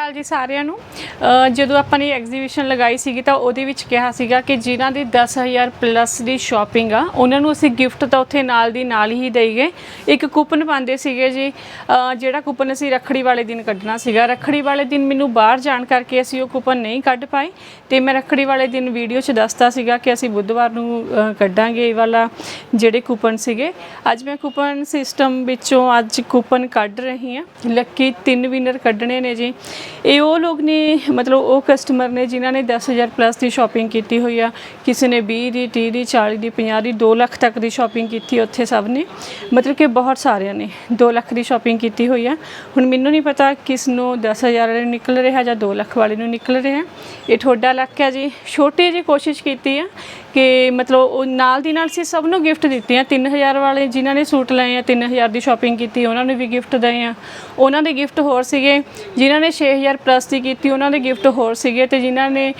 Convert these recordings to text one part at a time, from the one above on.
ਹਾਲ ਜੀ ਸਾਰਿਆਂ ਨੂੰ। ਜਦੋਂ ਆਪਾਂ ਨੇ ਐਗਜ਼ੀਬਿਸ਼ਨ ਲਗਾਈ ਸੀਗੀ ਤਾਂ ਉਹਦੇ ਵਿੱਚ ਕਿਹਾ ਸੀਗਾ ਕਿ ਜਿਨ੍ਹਾਂ ਦੀ 10000 ਪਲੱਸ ਦੀ ਸ਼ਾਪਿੰਗ ਆ, ਉਹਨਾਂ ਨੂੰ ਅਸੀਂ ਗਿਫਟ ਤਾਂ ਉੱਥੇ ਨਾਲ ਦੀ ਨਾਲ ਹੀ ਦੇਈਏ। ਇੱਕ ਕੂਪਨ ਪਾਉਂਦੇ ਸੀਗੇ ਜੀ ਜਿਹੜਾ ਕੂਪਨ ਅਸੀਂ ਰੱਖੜੀ ਵਾਲੇ ਦਿਨ ਕੱਢਣਾ ਸੀਗਾ। ਰੱਖੜੀ ਵਾਲੇ ਦਿਨ ਮੈਨੂੰ ਬਾਹਰ ਜਾਣ ਕਰਕੇ ਅਸੀਂ ਉਹ ਕੂਪਨ ਨਹੀਂ ਕੱਢ ਪਾਏ ਤੇ ਮੈਂ ਰੱਖੜੀ ਵਾਲੇ ਦਿਨ ਵੀਡੀਓ 'ਚ ਦੱਸਤਾ ਸੀਗਾ ਕਿ ਅਸੀਂ ਬੁੱਧਵਾਰ ਨੂੰ ਕੱਢਾਂਗੇ ਇਹ ਵਾਲਾ ਜਿਹੜੇ ਕੂਪਨ ਸੀਗੇ। ਅੱਜ ਮੈਂ ਕੂਪਨ ਸਿਸਟਮ ਵਿੱਚੋਂ ਅੱਜ ਕੂਪਨ ਕੱਢ ਰਹੀ ਹਾਂ। ਲੱਕੀ ਤਿੰਨ ਵਿਨਰ ਕੱਢਣੇ ਨੇ ਜੀ। ਇਹ ਉਹ ਲੋਕ ਨੇ, ਮਤਲਬ ਉਹ ਕਸਟਮਰ ਨੇ ਜਿਨ੍ਹਾਂ ਨੇ 10000 ਪਲੱਸ ਦੀ ਸ਼ਾਪਿੰਗ ਕੀਤੀ ਹੋਈ ਆ। ਕਿਸੇ ਨੇ 20 ਦੀ 30 ਦੀ 40 ਦੀ 50 ਦੀ 2 ਲੱਖ ਤੱਕ ਦੀ ਸ਼ਾਪਿੰਗ ਕੀਤੀ ਉੱਥੇ ਸਭ ਨੇ। ਮਤਲਬ ਕਿ ਬਹੁਤ ਸਾਰਿਆਂ ਨੇ 2 ਲੱਖ ਦੀ ਸ਼ਾਪਿੰਗ ਕੀਤੀ ਹੋਈ ਆ। ਹੁਣ ਮੈਨੂੰ ਨਹੀਂ ਪਤਾ ਕਿਸ ਨੂੰ 10000 ਵਾਲੇ ਨੂੰ ਨਿਕਲ ਰਿਹਾ ਜਾਂ 2 ਲੱਖ ਵਾਲੇ ਨੂੰ ਨਿਕਲ ਰਿਹਾ। ਇਹ ਤੁਹਾਡਾ ਲੱਕ ਹੈ ਜੀ। ਛੋਟੀ ਜਿਹੀ ਕੋਸ਼ਿਸ਼ ਕੀਤੀ ਆ ਕਿ ਮਤਲਬ ਉਹ ਨਾਲ ਦੀ ਨਾਲ ਸੀ ਸਭ ਨੂੰ ਗਿਫਟ ਦਿੱਤੀਆਂ 3000 ਵਾਲੇ ਜਿਨ੍ਹਾਂ ਨੇ ਸੂਟ ਲਏ ਆ 3000 ਦੀ ਸ਼ਾਪਿੰਗ ਕੀਤੀ, ਉਹਨਾਂ ਨੂੰ ਵੀ ਗਿਫਟ ਦਏ ਆ। ਉਹਨਾਂ ਦੇ ਗਿਫਟ ਹੋਰ ਸੀਗੇ, ਜਿਨ੍ਹਾਂ ਨੇ 6000 ਪਲੱਸ ਦੀ ਕੀਤੀ, ਉਹਨਾਂ ਦੇ ਗਿਫਟ ਹੋਰ ਸੀਗੇ ਤੇ ਜਿਨ੍ਹਾਂ ਨੇ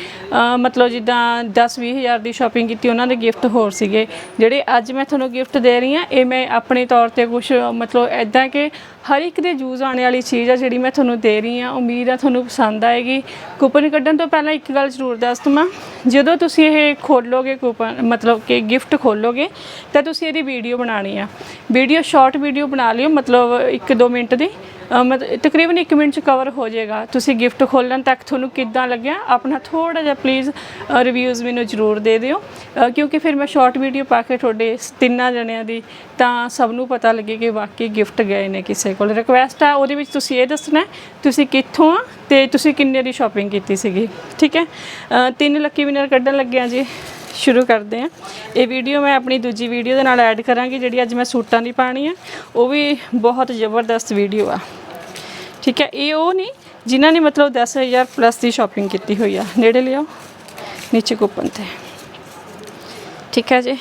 ਮਤਲਬ ਜਿੱਦਾਂ 10-20000 ਦੀ ਸ਼ਾਪਿੰਗ ਕੀਤੀ, ਉਹਨਾਂ ਦੇ ਗਿਫਟ ਹੋਰ ਸੀਗੇ। ਜਿਹੜੇ ਅੱਜ ਮੈਂ ਤੁਹਾਨੂੰ ਗਿਫਟ ਦੇ ਰਹੀ ਆ, ਇਹ ਮੈਂ ਆਪਣੇ ਤੌਰ ਤੇ ਕੁਝ ਮਤਲਬ ਐਦਾਂ ਕਿ ਹਰ ਇੱਕ ਦੇ ਯੂਜ਼ ਆਉਣ ਵਾਲੀ ਚੀਜ਼ ਆ ਜਿਹੜੀ ਮੈਂ ਤੁਹਾਨੂੰ ਦੇ ਰਹੀ ਆ ਉਮੀਦ ਆ ਤੁਹਾਨੂੰ ਪਸੰਦ ਆਏਗੀ। ਕੂਪਨ ਕੱਢਣ ਤੋਂ ਪਹਿਲਾਂ ਇੱਕ ਗੱਲ ਜ਼ਰੂਰ ਦੱਸ ਦਵਾਂ, ਜਦੋਂ ਤੁਸੀਂ ਇਹ ਖੋਲੋਗੇ ਕੂਪਨ, ਮਤਲਬ ਕਿ ਗਿਫਟ ਖੋਲੋਗੇ, ਤਾਂ ਤੁਸੀਂ ਇਹਦੀ ਵੀਡੀਓ ਬਣਾਉਣੀ ਆ। ਵੀਡੀਓ ਸ਼ਾਰਟ ਵੀਡੀਓ ਬਣਾ ਲਿਓ, ਮਤਲਬ 1-2 ਮਿੰਟ ਦੀ। ਮਤਲਬ ਤਕਰੀਬਨ 1 ਮਿੰਟ ਚ ਕਵਰ ਹੋ ਜਾਏਗਾ। ਤੁਸੀਂ ਗਿਫਟ ਖੋਲਣ ਤੱਕ ਤੁਹਾਨੂੰ ਕਿੱਦਾਂ ਲੱਗਿਆ? ਆਪਣਾ ਥੋੜਾ ਜਿਹਾ ਪਲੀਜ਼ ਰਿਵਿਊਜ਼ ਮੈਨੂੰ ਜ਼ਰੂਰ ਦੇ ਦਿਓ। ਕਿਉਂਕਿ ਫਿਰ ਮੈਂ ਸ਼ਾਰਟ ਵੀਡੀਓ ਪਾ ਕੇ ਤੁਹਾਡੇ ਤਿੰਨਾਂ ਜਣਿਆਂ ਦੀ ਤਾਂ ਸਭ ਨੂੰ ਪਤਾ ਲੱਗੇ ਕਿ ਵਾਕਈ ਗਿਫਟ ਗਏ ਨੇ ਕਿਸੇ ਕੋਲ। ਰਿਕੁਐਸਟ ਆ, ਉਹਦੇ ਵਿੱਚ ਤੁਸੀਂ ਇਹ ਦੱਸਣਾ ਤੁਸੀਂ ਕਿੱਥੋਂ ਆ ਤੇ ਤੁਸੀਂ ਕਿੰਨੇ ਦੀ ਸ਼ਾਪਿੰਗ ਕੀਤੀ ਸੀਗੀ। ਠੀਕ ਹੈ? ਤਿੰਨ ਲੱਕੀ ਵਿਨਰ ਕੱਢਣ ਲੱਗਿਆ ਜੀ। ਸ਼ੁਰੂ ਕਰਦੇ ਹਾਂ। ਇਹ ਵੀਡੀਓ ਮੈਂ ਆਪਣੀ ਦੂਜੀ ਵੀਡੀਓ ਦੇ ਨਾਲ ਐਡ ਕਰਾਂਗੀ, ਜਿਹੜੀ ਅੱਜ ਮੈਂ ਸੂਟਾਂ ਦੀ ਪਾਣੀ ਆ ਉਹ ਵੀ ਬਹੁਤ ਜ਼ਬਰਦਸਤ ਵੀਡੀਓ ਆ। ਠੀਕ ਹੈ, ਇਹ ਉਹ ਨਹੀਂ ਜਿਨ੍ਹਾਂ ਨੇ ਮਤਲਬ 10000 ਪਲੱਸ ਦੀ ਸ਼ਾਪਿੰਗ ਕੀਤੀ ਹੋਈ ਆ। ਨੇੜੇ ਲਿਆਓ, ਨੀਚੇ ਕੂਪਨ ਤੇ। ਠੀਕ ਹੈ ਜੀ।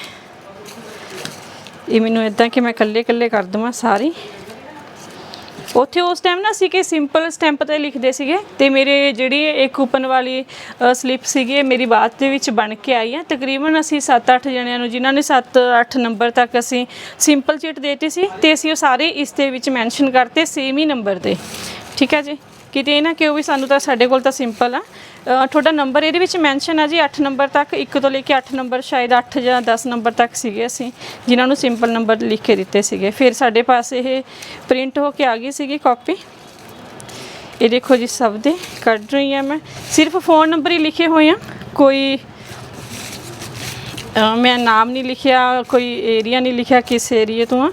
ਇਹ ਮੈਨੂੰ ਇਦਾਂ ਕਿ ਮੈਂ ਇਕੱਲੇ ਇਕੱਲੇ ਕਰ ਦਵਾਂ ਸਾਰੀ। ਉੱਥੇ ਉਸ ਟਾਈਮ ਨਾ ਸੀ ਕਿ ਸਿੰਪਲ ਸਟੈਂਪ ਤੇ ਲਿਖਦੇ ਸੀਗੇ ਤੇ ਮੇਰੇ ਜਿਹੜੀ ਇਹ ਕੂਪਨ ਵਾਲੀ ਸਲਿੱਪ ਸੀਗੀ ਇਹ ਮੇਰੀ ਬਾਅਦ ਦੇ ਵਿੱਚ ਬਣ ਕੇ ਆਈ ਹੈ ਤਕਰੀਬਨ ਅਸੀਂ 7-8 ਜਣਿਆਂ ਨੂੰ, ਜਿਨ੍ਹਾਂ ਨੇ 7-8 ਨੰਬਰ ਤੱਕ ਅਸੀਂ ਸਿੰਪਲ ਚਿੱਟ ਦੇਤੀ ਸੀ ਤੇ ਅਸੀਂ ਉਹ ਸਾਰੇ ਇਸ ਦੇ ਵਿੱਚ ਮੈਂਸ਼ਨ ਕਰਤੇ ਸੇਮ ਹੀ ਨੰਬਰ ਤੇ। ਠੀਕ ਹੈ ਜੀ? ਕਿਤੇ ਨਾ ਕਿ ਉਹ ਵੀ ਸਾਨੂੰ ਤਾਂ ਸਾਡੇ ਕੋਲ ਤਾਂ ਸਿੰਪਲ ਆ। ਤੁਹਾਡਾ ਨੰਬਰ ਇਹਦੇ ਵਿੱਚ ਮੈਂਸ਼ਨ ਆ ਜੀ 8 ਨੰਬਰ ਤੱਕ 1 ਤੋਂ ਲੈ ਕੇ 8 ਨੰਬਰ ਸ਼ਾਇਦ 8 ਜਾਂ 10 ਨੰਬਰ ਤੱਕ ਸੀਗੇ ਅਸੀਂ, ਜਿਨ੍ਹਾਂ ਨੂੰ ਸਿੰਪਲ ਨੰਬਰ ਲਿਖ ਕੇ ਦਿੱਤੇ ਸੀਗੇ। ਫਿਰ ਸਾਡੇ ਪਾਸ ਇਹ ਪ੍ਰਿੰਟ ਹੋ ਕੇ ਆ ਗਈ ਸੀਗੀ ਕਾਪੀ ਇਹ ਦੇਖੋ ਜੀ ਸਭ ਦੇ, ਕੱਢ ਰਹੀ ਹਾਂ ਮੈਂ। ਸਿਰਫ ਫੋਨ ਨੰਬਰ ਹੀ ਲਿਖੇ ਹੋਏ ਆ। ਕੋਈ ਮੈਂ ਨਾਮ ਨਹੀਂ ਲਿਖਿਆ, ਕੋਈ ਏਰੀਆ ਨਹੀਂ ਲਿਖਿਆ ਕਿਸ ਏਰੀਏ ਤੋਂ ਆ।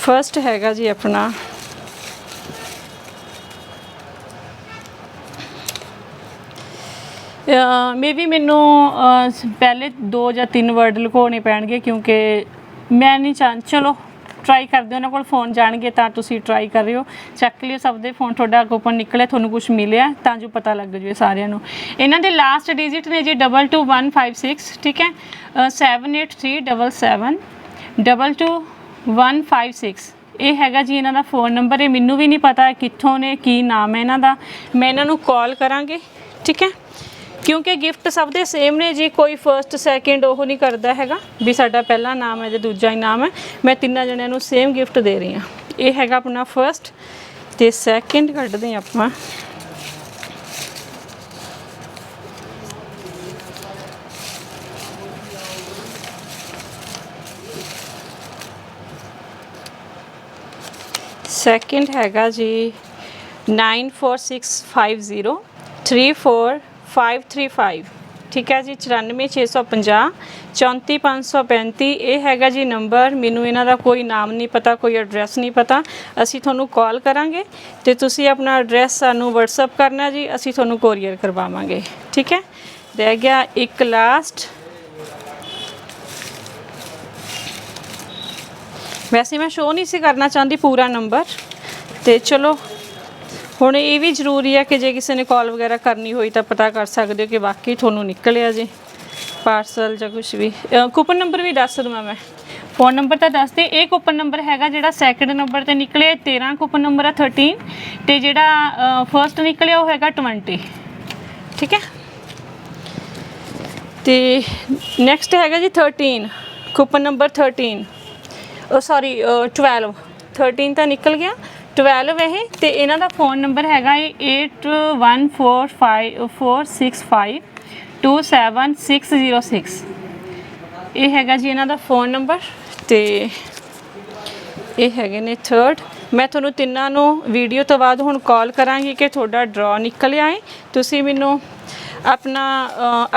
ਫਰਸਟ ਹੈਗਾ ਜੀ ਆਪਣਾ ਮੇ ਵੀ ਮੈਨੂੰ ਅਹ, ਪਹਿਲੇ ਦੋ ਜਾਂ ਤਿੰਨ ਵਰਡ ਲੁਕਾਉਣੇ ਪੈਣਗੇ ਕਿਉਂਕਿ ਮੈਂ ਨਹੀਂ ਚਾਹ ਚਲੋ ਟਰਾਈ ਕਰਦੇ ਹੋ ਉਹਨਾਂ ਕੋਲ ਫੋਨ ਜਾਣਗੇ ਤਾਂ ਤੁਸੀਂ ਟਰਾਈ ਕਰ ਰਹੇ ਹੋ ਚੱਕ ਲਿਓ ਸਭ ਦੇ ਫੋਨ ਤੁਹਾਡਾ ਕੂਪਨ ਨਿਕਲਿਆ ਤੁਹਾਨੂੰ ਕੁਝ ਮਿਲਿਆ ਤਾਂ ਜੋ ਪਤਾ ਲੱਗ ਜਾਵੇ ਸਾਰਿਆਂ ਨੂੰ। ਇਹਨਾਂ ਦੇ ਲਾਸਟ ਡਿਜਿਟ ਨੇ ਜੀ 22156 ਠੀਕ ਹੈ? ਅਹ, 78377 22156 ਇਹ ਹੈਗਾ ਜੀ ਇਹਨਾਂ ਦਾ ਫੋਨ ਨੰਬਰ ਇਹ ਮੈਨੂੰ ਵੀ ਨਹੀਂ ਪਤਾ ਕਿੱਥੋਂ ਨੇ ਕੀ ਨਾਮ ਹੈ ਇਹਨਾਂ ਦਾ। ਮੈਂ ਇਹਨਾਂ ਨੂੰ ਕਾਲ ਕਰਾਂਗੇ ਠੀਕ ਹੈ? ਕਿਉਂਕਿ ਗਿਫਟ ਸਭ ਦੇ ਸੇਮ ਨੇ ਜੀ, ਕੋਈ ਫਰਸਟ ਸੈਕਿੰਡ ਉਹ ਨਹੀਂ ਕਰਦਾ ਹੈਗਾ। ਵੀ ਸਾਡਾ ਪਹਿਲਾ ਨਾਮ ਹੈ ਜਾਂ ਦੂਜਾ ਇਨਾਮ ਹੈ। ਮੈਂ ਤਿੰਨਾਂ ਜਣਿਆਂ ਨੂੰ ਸੇਮ ਗਿਫਟ ਦੇ ਰਹੀ ਹਾਂ। ਇਹ ਹੈਗਾ ਆਪਣਾ ਫਰਸਟ ਤੇ ਸੈਕਿੰਡ ਕੱਢਦੇ ਹਾਂ ਆਪਾਂ। ਸੈਕਿੰਡ ਹੈਗਾ ਜੀ 94650 34535 ਠੀਕ ਹੈ ਜੀ 94650 34535 ਇਹ ਹੈਗਾ ਜੀ ਨੰਬਰ। ਮੈਨੂੰ ਇਹਨਾਂ ਦਾ ਕੋਈ ਨਾਮ ਨਹੀਂ ਪਤਾ, ਕੋਈ ਐਡਰੈਸ ਨਹੀਂ ਪਤਾ। ਅਸੀਂ ਤੁਹਾਨੂੰ ਕਾਲ ਕਰਾਂਗੇ ਤੇ ਤੁਸੀਂ ਆਪਣਾ ਐਡਰੈਸ ਸਾਨੂੰ WhatsApp ਕਰਨਾ ਜੀ, ਅਸੀਂ ਤੁਹਾਨੂੰ ਕੋਰੀਅਰ ਕਰਵਾਵਾਂਗੇ। ਠੀਕ ਹੈ? ਰਹਿ ਗਿਆ ਇੱਕ ਲਾਸਟ ਵੈਸੇ ਮੈਂ ਸ਼ੋ ਨਹੀਂ ਸੀ ਕਰਨਾ ਚਾਹੁੰਦੀ ਪੂਰਾ ਨੰਬਰ ਤੇ ਚਲੋ ਹੁਣ ਇਹ ਵੀ ਜ਼ਰੂਰੀ ਹੈ ਕਿ ਜੇ ਕਿਸੇ ਨੇ ਕਾਲ ਵਗੈਰਾ ਕਰਨੀ ਹੋਈ ਤਾਂ ਪਤਾ ਕਰ ਸਕਦੇ ਹੋ ਕਿ ਵਾਕਈ ਤੁਹਾਨੂੰ ਨਿਕਲਿਆ ਜੀ ਪਾਰਸਲ ਜਾਂ ਕੁਝ ਵੀ। ਕੂਪਨ ਨੰਬਰ ਵੀ ਦੱਸ ਦਵਾਂ ਮੈਂ। ਫੋਨ ਨੰਬਰ ਤਾਂ ਦੱਸ ਦੇ। ਇਹ ਕੂਪਨ ਨੰਬਰ ਹੈਗਾ ਜਿਹੜਾ ਸੈਕੰਡ ਨੰਬਰ ਤੇ ਨਿਕਲਿਆ 13 ਕੂਪਨ ਨੰਬਰ ਆ 13 ਤੇ ਜਿਹੜਾ ਫਰਸਟ ਨਿਕਲਿਆ ਉਹ ਹੈਗਾ 20 ਠੀਕ ਹੈ? ਤੇ ਨੈਕਸਟ ਹੈਗਾ ਜੀ 13 ਕੂਪਨ ਨੰਬਰ 13 ਉਹ ਸੌਰੀ 12 13 ਤਾਂ ਨਿਕਲ ਗਿਆ। 12 ਇਹ, ਤੇ ਇਹਨਾਂ ਦਾ ਫੋਨ ਨੰਬਰ ਹੈਗਾ ਹੈ 814546527606 ਇਹ ਹੈਗਾ ਜੀ ਇਹਨਾਂ ਦਾ ਫੋਨ ਨੰਬਰ ਤੇ ਇਹ ਹੈਗੇ ਨੇ ਥਰਡ ਮੈਂ ਤੁਹਾਨੂੰ ਤਿੰਨਾਂ ਨੂੰ ਵੀਡੀਓ ਤੋਂ ਬਾਅਦ ਹੁਣ ਕਾਲ ਕਰਾਂਗੀ ਕਿ ਤੁਹਾਡਾ ਡਰਾ ਨਿਕਲਿਆ ਹੈ ਤੁਸੀਂ ਮੈਨੂੰ ਆਪਣਾ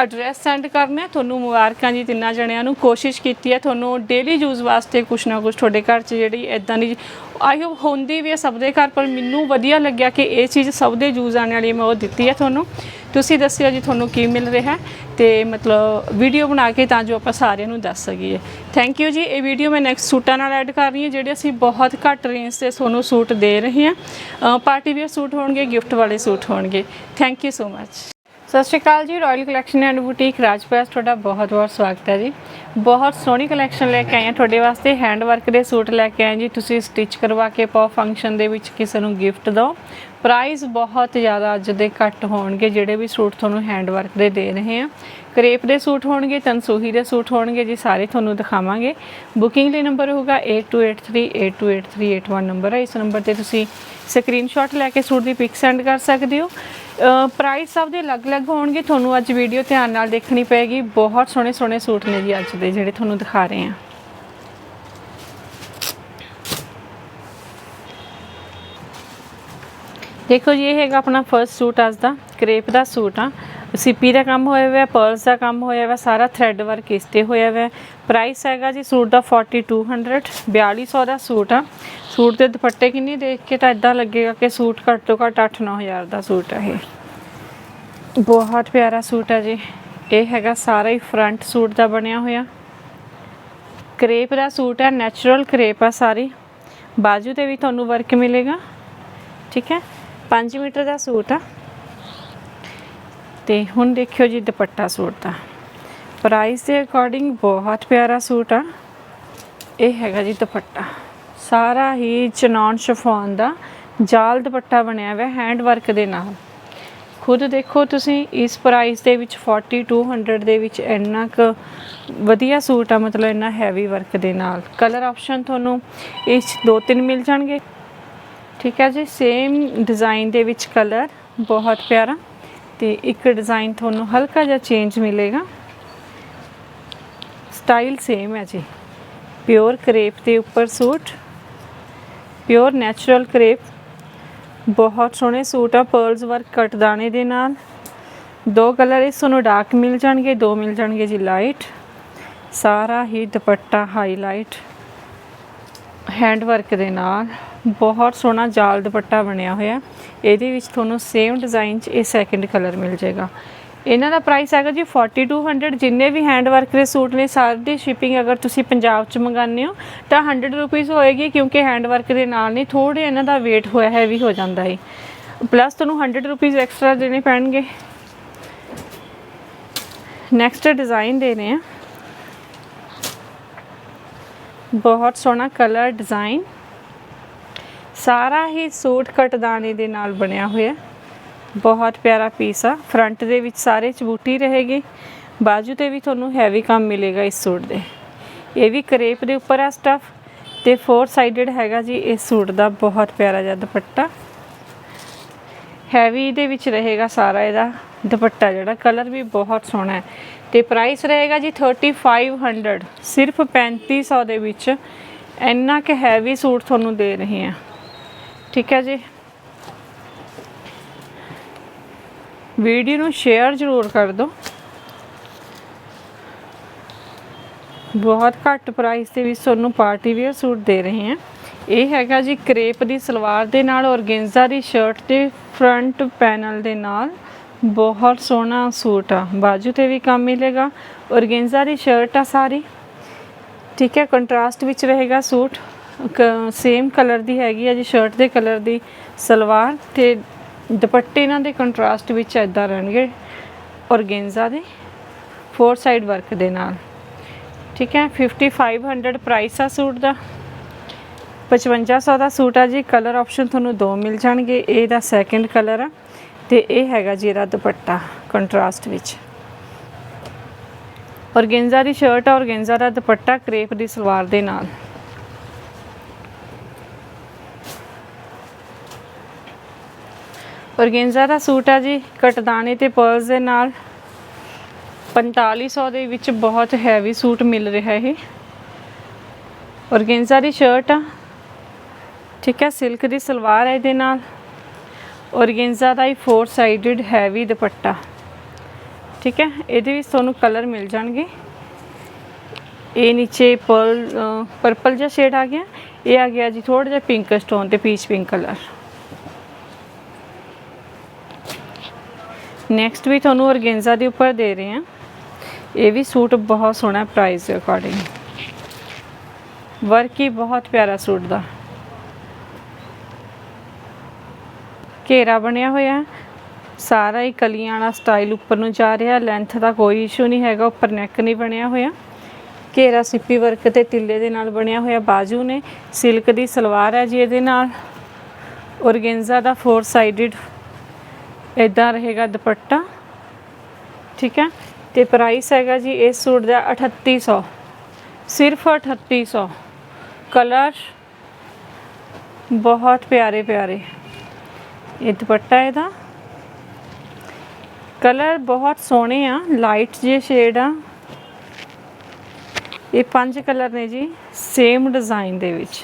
ਐਡਰੈਸ ਸੈਂਡ ਕਰਨਾ ਤੁਹਾਨੂੰ ਮੁਬਾਰਕਾਂ ਜੀ ਤਿੰਨਾਂ ਜਣਿਆਂ ਨੂੰ। ਕੋਸ਼ਿਸ਼ ਕੀਤੀ ਹੈ ਤੁਹਾਨੂੰ ਡੇਲੀ ਯੂਜ਼ ਵਾਸਤੇ ਕੁਛ ਨਾ ਕੁਛ ਤੁਹਾਡੇ ਘਰ 'ਚ ਜਿਹੜੀ ਇਦਾਂ ਦੀ ਆਈ ਹੋਪ ਹੁੰਦੀ ਵੀ ਹੈ ਸਭ ਦੇ ਘਰ, ਪਰ ਮੈਨੂੰ ਵਧੀਆ ਲੱਗਿਆ ਕਿ ਇਹ ਚੀਜ਼ ਸਭ ਦੇ ਯੂਜ਼ ਆਉਣ ਵਾਲੀ ਮੈਂ ਉਹ ਦਿੱਤੀ ਹੈ ਤੁਹਾਨੂੰ। ਤੁਸੀਂ ਦੱਸਿਓ ਜੀ ਤੁਹਾਨੂੰ ਕੀ ਮਿਲ ਰਿਹਾ ਹੈ ਤੇ ਮਤਲਬ ਵੀਡੀਓ ਬਣਾ ਕੇ ਤਾਂ ਜੋ ਆਪਾਂ ਸਾਰਿਆਂ ਨੂੰ ਦੱਸ ਸਕੀਏ। ਥੈਂਕ ਯੂ ਜੀ। ਇਹ ਵੀਡੀਓ ਮੈਂ ਨੈਕਸਟ ਸੂਟਾਂ ਨਾਲ ਐਡ ਕਰ ਰਹੀ ਹਾਂ, ਜਿਹੜੇ ਅਸੀਂ ਬਹੁਤ ਘੱਟ ਰੇਂਜ ਤੇ ਤੁਹਾਨੂੰ ਸੂਟ ਦੇ ਰਹੇ ਹਾਂ। ਪਾਰਟੀ ਵੇਅਰ ਸੂਟ ਹੋਣਗੇ ਗਿਫਟ ਵਾਲੇ ਸੂਟ ਹੋਣਗੇ। ਥੈਂਕ ਯੂ ਸੋ ਮਚ ਸਤਿ ਸ਼੍ਰੀ ਅਕਾਲ ਜੀ royal collection and boutique Rajpas ਤੁਹਾਡਾ ਬਹੁਤ ਬਹੁਤ ਸਵਾਗਤ ਹੈ ਜੀ। ਬਹੁਤ ਸੋਹਣੀ ਕਲੈਕਸ਼ਨ ਲੈ ਕੇ ਆਏ ਹਾਂ ਤੁਹਾਡੇ ਵਾਸਤੇ ਹੈਂਡ ਵਰਕ ਦੇ ਸੂਟ ਲੈ ਕੇ ਆਏ ਜੀ। ਤੁਸੀਂ ਸਟਿਚ ਕਰਵਾ ਕੇ ਪਾਓ ਫੰਕਸ਼ਨ ਦੇ ਵਿੱਚ ਕਿਸੇ ਨੂੰ ਗਿਫਟ ਦਿਓ। ਪ੍ਰਾਈਸ ਬਹੁਤ ਜ਼ਿਆਦਾ ਅੱਜ ਦੇ ਘੱਟ ਹੋਣਗੇ, ਜਿਹੜੇ ਵੀ ਸੂਟ ਤੁਹਾਨੂੰ ਹੈਂਡ ਵਰਕ ਦੇ ਦੇ ਰਹੇ ਹਾਂ ਕਰੇਪ ਦੇ ਸੂਟ ਹੋਣਗੇ, ਤਨਸੂਹੀ ਦੇ ਸੂਟ ਹੋਣਗੇ, ਜੀ ਸਾਰੇ ਤੁਹਾਨੂੰ ਦਿਖਾਵਾਂਗੇ। ਬੁਕਿੰਗ ਲਈ ਨੰਬਰ ਹੋਊਗਾ 8283828381 ਨੰਬਰ ਹੈ ਇਸ ਨੰਬਰ ਤੇ ਤੁਸੀਂ ਸਕਰੀਨਸ਼ਾਟ ਲੈ ਕੇ ਸੂਟ ਦੀ ਪਿਕ ਸੈਂਡ ਕਰ ਸਕਦੇ ਹੋ। ਪ੍ਰਾਈਸ ਸਭ ਦੇ ਅਲੱਗ-ਅਲੱਗ ਹੋਣਗੇ, ਤੁਹਾਨੂੰ ਅੱਜ ਵੀਡੀਓ ਧਿਆਨ ਨਾਲ ਦੇਖਣੀ ਪਏਗੀ। ਬਹੁਤ ਸੋਹਣੇ ਸੋਹਣੇ ਸੂਟ ਨੇ ਜੀ ਅੱਜ ਦੇ, ਜਿਹੜੇ ਤੁਹਾਨੂੰ ਦਿਖਾ ਰਹੇ ਹਾਂ। ਦੇਖੋ ਜੀ, ਇਹ ਹੈਗਾ ਆਪਣਾ ਫਰਸਟ ਸੂਟ ਅੱਜ ਦਾ, ਕਰੇਪ ਦਾ ਸੂਟ ਆ। ਸੀਪੀ ਦਾ ਕੰਮ ਹੋਇਆ ਹੋਇਆ ਪਰਲਸ ਦਾ ਕੰਮ ਹੋਇਆ ਹੋਇਆ ਸਾਰਾ ਥ੍ਰੈਡ ਵਰਕ ਇਸ ਤੇ ਹੋਇਆ ਹੋਇਆ ਪ੍ਰਾਈਸ ਹੈਗਾ ਜੀ ਸੂਟ ਦਾ 4200 4200 ਦਾ ਸੂਟ ਆ। ਸੂਟ ਦੇ ਦੁਪੱਟੇ ਕਿੰਨੀ ਦੇਖ ਕੇ ਤਾਂ ਇਦਾਂ ਲੱਗੇਗਾ ਕਿ ਸੂਟ ਘੱਟ ਤੋਂ ਘੱਟ 8-9000 ਦਾ ਸੂਟ ਹੈ ਇਹ। ਬਹੁਤ ਪਿਆਰਾ ਸੂਟ ਹੈ ਜੀ। ਇਹ ਹੈਗਾ ਸਾਰਾ ਹੀ ਫਰੰਟ ਸੂਟ ਦਾ ਬਣਿਆ ਹੋਇਆ। ਕਰੇਪ ਦਾ ਸੂਟ ਹੈ ਨੈਚੁਰਲ ਕਰੇਪ ਆ ਸਾਰੀ। ਬਾਜੂ ਤੇ ਵੀ ਤੁਹਾਨੂੰ ਵਰਕ ਮਿਲੇਗਾ। ਠੀਕ ਹੈ? 5 ਮੀਟਰ ਦਾ ਸੂਟ ਆ। ਤੇ ਹੁਣ ਦੇਖਿਓ ਜੀ ਦੁਪੱਟਾ ਸੂਟ ਦਾ। ਪ੍ਰਾਈਸ ਦੇ ਅਕੋਰਡਿੰਗ ਬਹੁਤ ਪਿਆਰਾ ਸੂਟ ਆ। ਇਹ ਹੈਗਾ ਜੀ ਦੁਪੱਟਾ। ਸਾਰਾ ਹੀ ਚਨੌਨ ਸ਼ਫੋਨ ਦਾ ਜਾਲ ਦੁਪੱਟਾ ਬਣਿਆ ਹੋਇਆ ਹੈਂਡ ਵਰਕ ਦੇ ਨਾਲ। ਖੁਦ ਦੇਖੋ ਤੁਸੀਂ, ਇਸ ਪ੍ਰਾਈਸ ਦੇ ਵਿੱਚ 4200 ਦੇ ਵਿੱਚ ਇੰਨਾ ਕੁ ਵਧੀਆ ਸੂਟ ਆ, ਮਤਲਬ ਇੰਨਾ ਹੈਵੀ ਵਰਕ ਦੇ ਨਾਲ। ਕਲਰ ਆਪਸ਼ਨ ਤੁਹਾਨੂੰ ਇਸ 'ਚ ਦੋ ਤਿੰਨ ਮਿਲ ਜਾਣਗੇ। ਠੀਕ ਹੈ ਜੀ ਸੇਮ ਡਿਜ਼ਾਈਨ ਦੇ ਵਿੱਚ ਕਲਰ ਬਹੁਤ ਪਿਆਰਾ। ਤੇ ਇੱਕ ਡਿਜ਼ਾਈਨ ਤੁਹਾਨੂੰ ਹਲਕਾ ਜਿਹਾ ਚੇਂਜ ਮਿਲੇਗਾ। ਸਟਾਈਲ ਸੇਮ ਹੈ ਜੀ। ਪਿਓਰ ਕਰੇਪ ਦੇ ਉੱਪਰ ਸੂਟ। ਪਿਓਰ ਨੈਚੁਰਲ ਕਰੇਪ ਬਹੁਤ ਸੋਹਣੇ ਸੂਟ ਆ ਪਰਲਸ ਵਰਕ ਕਟਦਾਣੇ ਦੇ ਨਾਲ। ਦੋ ਕਲਰ ਇਸ ਨੂੰ ਡਾਰਕ ਮਿਲ ਜਾਣਗੇ, ਦੋ ਮਿਲ ਜਾਣਗੇ ਜੀ ਲਾਈਟ ਸਾਰਾ ਹੀ ਦੁਪੱਟਾ ਹਾਈਲਾਈਟ ਹੈਂਡ ਵਰਕ ਦੇ ਨਾਲ ਬਹੁਤ ਸੋਹਣਾ ਜਾਲ ਦੁਪੱਟਾ ਬਣਿਆ ਹੋਇਆ। ਇਹਦੇ ਵਿੱਚ ਤੁਹਾਨੂੰ ਸੇਮ ਡਿਜ਼ਾਈਨ 'ਚ ਇਹ ਸੈਕਿੰਡ ਕਲਰ ਮਿਲ ਜਾਏਗਾ। ਇਹਨਾਂ ਦਾ ਪ੍ਰਾਈਸ ਹੈਗਾ ਜੀ 4200 ਜਿੰਨੇ ਵੀ ਹੈਂਡ ਵਰਕ ਦੇ ਸੂਟ ਨੇ, ਸਾਰੇ ਦੀ ਸ਼ਿਪਿੰਗ ਅਗਰ ਤੁਸੀਂ ਪੰਜਾਬ 'ਚ ਮੰਗਾਉਂਦੇ ਹੋ, ਤਾਂ 100 ਰੁਪੀਸ ਹੋਏਗੀ ਕਿਉਂਕਿ ਹੈਂਡ ਵਰਕ ਦੇ ਨਾਲ ਨਹੀਂ ਥੋੜੇ ਇਹਨਾਂ ਦਾ weight ਹੋਇਆ ਹੈਵੀ ਹੋ ਜਾਂਦਾ ਹੈ। ਪਲੱਸ ਤੁਹਾਨੂੰ 100 ਰੁਪੀਸ ਐਕਸਟਰਾ ਦੇਣੇ ਪੈਣਗੇ। ਨੈਕਸਟ ਡਿਜ਼ਾਈਨ ਦੇ ਰਹੇ ਆ। ਬਹੁਤ ਸੋਹਣਾ ਕਲਰ ਡਿਜ਼ਾਈਨ ਸਾਰਾ ਹੀ ਸੂਟ ਕਟਦਾਨੇ ਦੇ ਨਾਲ ਬਣਿਆ ਹੋਇਆ। ਬਹੁਤ ਪਿਆਰਾ ਪੀਸ ਆ। ਫਰੰਟ ਦੇ ਵਿੱਚ ਸਾਰੇ ਚਬੂਟੀ ਰਹੇਗੀ। ਬਾਜੂ ਤੇ ਵੀ ਤੁਹਾਨੂੰ ਹੈਵੀ ਕੰਮ ਮਿਲੇਗਾ ਇਸ ਸੂਟ ਦੇ। ਇਹ ਵੀ ਕਰੇਪ ਦੇ ਉੱਪਰ ਆ ਸਟਫ ਤੇ ਫੋਰ ਸਾਈਡਡ ਹੈਗਾ ਜੀ ਇਸ ਸੂਟ ਦਾ ਬਹੁਤ ਪਿਆਰਾ ਜਿਹਾ ਦੁਪੱਟਾ। ਹੈਵੀ ਦੇ ਵਿੱਚ ਰਹੇਗਾ ਸਾਰਾ ਇਹਦਾ। ਦੁਪੱਟਾ ਜਿਹੜਾ, ਕਲਰ ਵੀ ਬਹੁਤ ਸੋਹਣਾ ਹੈ। ਤੇ ਪ੍ਰਾਈਸ ਰਹੇਗਾ ਜੀ 3500 ਸਿਰਫ 3500 ਦੇ ਵਿੱਚ ਇੰਨਾ ਕਿ ਹੈਵੀ ਸੂਟ ਤੁਹਾਨੂੰ ਦੇ ਰਹੇ ਹਾਂ। ਠੀਕ ਹੈ ਜੀ। ਵੀਡੀਓ ਨੂੰ ਸ਼ੇਅਰ ਜ਼ਰੂਰ ਕਰ ਦਿਓ। ਬਹੁਤ ਘੱਟ ਪ੍ਰਾਈਸ ਦੇ ਵਿੱਚ ਤੁਹਾਨੂੰ ਪਾਰਟੀ ਵੇਅਰ ਸੂਟ ਦੇ ਰਹੇ ਹਾਂ। ਇਹ ਹੈਗਾ ਜੀ ਕਰੇਪ ਦੀ ਸਲਵਾਰ ਦੇ ਨਾਲ ਔਰਗੈਂਜ਼ਾ ਦੀ ਸ਼ਰਟ ਤੇ ਫਰੰਟ ਪੈਨਲ ਦੇ ਨਾਲ। ਬਹੁਤ ਸੋਹਣਾ ਸੂਟ ਆ। ਬਾਜੂ ਤੇ ਵੀ ਕੰਮ ਮਿਲੇਗਾ। ਔਰਗੈਂਜ਼ਾ ਦੀ ਸ਼ਰਟ ਆ ਸਾਰੀ। ਠੀਕ ਹੈ ਕੰਟਰਾਸਟ ਵਿੱਚ ਰਹੇਗਾ ਸੂਟ। ਸੇਮ ਕਲਰ ਦੀ ਹੈਗੀ ਆ ਜੀ ਸ਼ਰਟ ਦੇ ਕਲਰ ਦੀ ਸਲਵਾਰ ਤੇ ਦੁਪੱਟੇ ਇਹਨਾਂ ਦੇ ਕੰਟਰਾਸਟ ਵਿੱਚ ਇਦਾਂ ਰਹਿਣਗੇ ਔਰਗੈਂਜ਼ਾ ਦੇ ਫੋਰ ਸਾਈਡ ਵਰਕ ਦੇ ਨਾਲ। ਠੀਕ ਹੈ 5500 ਪ੍ਰਾਈਸ ਆ ਸੂਟ ਦਾ। 5500 ਦਾ ਸੂਟ ਆ ਜੀ। ਕਲਰ ਆਪਸ਼ਨ ਤੁਹਾਨੂੰ ਦੋ ਮਿਲ ਜਾਣਗੇ। ਇਹ ਦਾ ਸੈਕੰਡ ਕਲਰ ਆ। ਤੇ ਇਹ ਹੈਗਾ ਜੀ ਇਹਦਾ ਦੁਪੱਟਾ ਕੰਟਰਾਸਟ ਵਿੱਚ। ਔਰਗੈਂਜ਼ਾ ਦੀ ਸ਼ਰਟ ਆ ਔਰਗੈਂਜ਼ਾ ਦਾ ਦੁਪੱਟਾ ਕਰੇਪ ਦੀ ਸਲਵਾਰ ਦੇ ਨਾਲ। ਔਰਗੇਂਜ਼ਾ ਦਾ ਸੂਟ ਆ ਜੀ ਕਟਦਾਨੇ ਤੇ ਪਰਲਸ ਦੇ ਨਾਲ। 4500 ਦੇ ਵਿੱਚ ਬਹੁਤ ਹੈਵੀ ਸੂਟ ਮਿਲ ਰਿਹਾ ਇਹ। ਔਰਗੇਂਜ਼ਾ ਦੀ ਸ਼ਰਟ ਆ, ਠੀਕ ਹੈ ਸਿਲਕ ਦੀ ਸਲਵਾਰ ਹੈ ਇਹਦੇ ਨਾਲ। ਔਰਗੇਂਜ਼ਾ ਦਾ ਹੀ ਫੋਰ ਸਾਈਡਡ ਹੈਵੀ ਦੁਪੱਟਾ। ਠੀਕ ਹੈ, ਇਹਦੇ ਵਿੱਚ ਤੁਹਾਨੂੰ ਕਲਰ ਮਿਲ ਜਾਣਗੇ। ਇਹ ਨੀਚੇ ਪਰਲ ਪਰਪਲ ਜਿਹਾ ਸ਼ੇਡ ਆ ਗਿਆ। ਇਹ ਆ ਗਿਆ ਜੀ ਥੋੜਾ ਜਿਹਾ ਪਿੰਕ ਸਟੋਨ ਤੇ ਪੀਚ ਪਿੰਕ ਕਲਰ ਨੈਕਸਟ ਵੀ ਤੁਹਾਨੂੰ ਔਰਗੇਂਜ਼ਾ ਦੇ ਉੱਪਰ ਦੇ ਰਹੇ ਹਾਂ। ਇਹ ਵੀ ਸੂਟ ਬਹੁਤ ਸੋਹਣਾ ਪ੍ਰਾਈਸ ਦੇ ਅਕੋਰਡਿੰਗ ਵਰਕ ਹੀ ਬਹੁਤ ਪਿਆਰਾ ਸੂਟ ਦਾ। ਘੇਰਾ ਬਣਿਆ ਹੋਇਆ ਸਾਰਾ ਹੀ ਕਲੀਆਂ ਵਾਲਾ ਸਟਾਈਲ ਉੱਪਰ ਨੂੰ ਜਾ ਰਿਹਾ ਲੈਂਥ ਦਾ ਕੋਈ ਇਸ਼ੂ ਨਹੀਂ ਹੈਗਾ, ਉੱਪਰ ਨੈਕ ਨਹੀਂ ਬਣਿਆ ਹੋਇਆ। ਘੇਰਾ ਸਿੱਪੀ ਵਰਕ ਤੇ ਤਿੱਲੇ ਦੇ ਨਾਲ ਬਣਿਆ ਹੋਇਆ ਬਾਜੂ ਨੇ। ਸਿਲਕ ਦੀ ਸਲਵਾਰ ਹੈ ਜੀ ਇਹਦੇ ਨਾਲ। ਔਰਗੇਂਜ਼ਾ ਦਾ ਫੋਰ ਸਾਈਡਡ ਇਦਾਂ ਰਹੇਗਾ ਦੁਪੱਟਾ। ਠੀਕ ਹੈ। ਤੇ ਪ੍ਰਾਈਸ ਹੈਗਾ ਜੀ ਇਸ ਸੂਟ ਦਾ 3800 ਸਿਰਫ 3800 ਕਲਰ ਬਹੁਤ ਪਿਆਰੇ ਪਿਆਰੇ ਇਹ ਦੁਪੱਟਾ ਇਹਦਾ। ਕਲਰ ਬਹੁਤ ਸੋਹਣੇ ਆ ਲਾਈਟ ਜੇ ਸ਼ੇਡ ਆ। ਇਹ ਪੰਜ ਕਲਰ ਨੇ ਜੀ ਸੇਮ ਡਿਜ਼ਾਈਨ ਦੇ ਵਿੱਚ।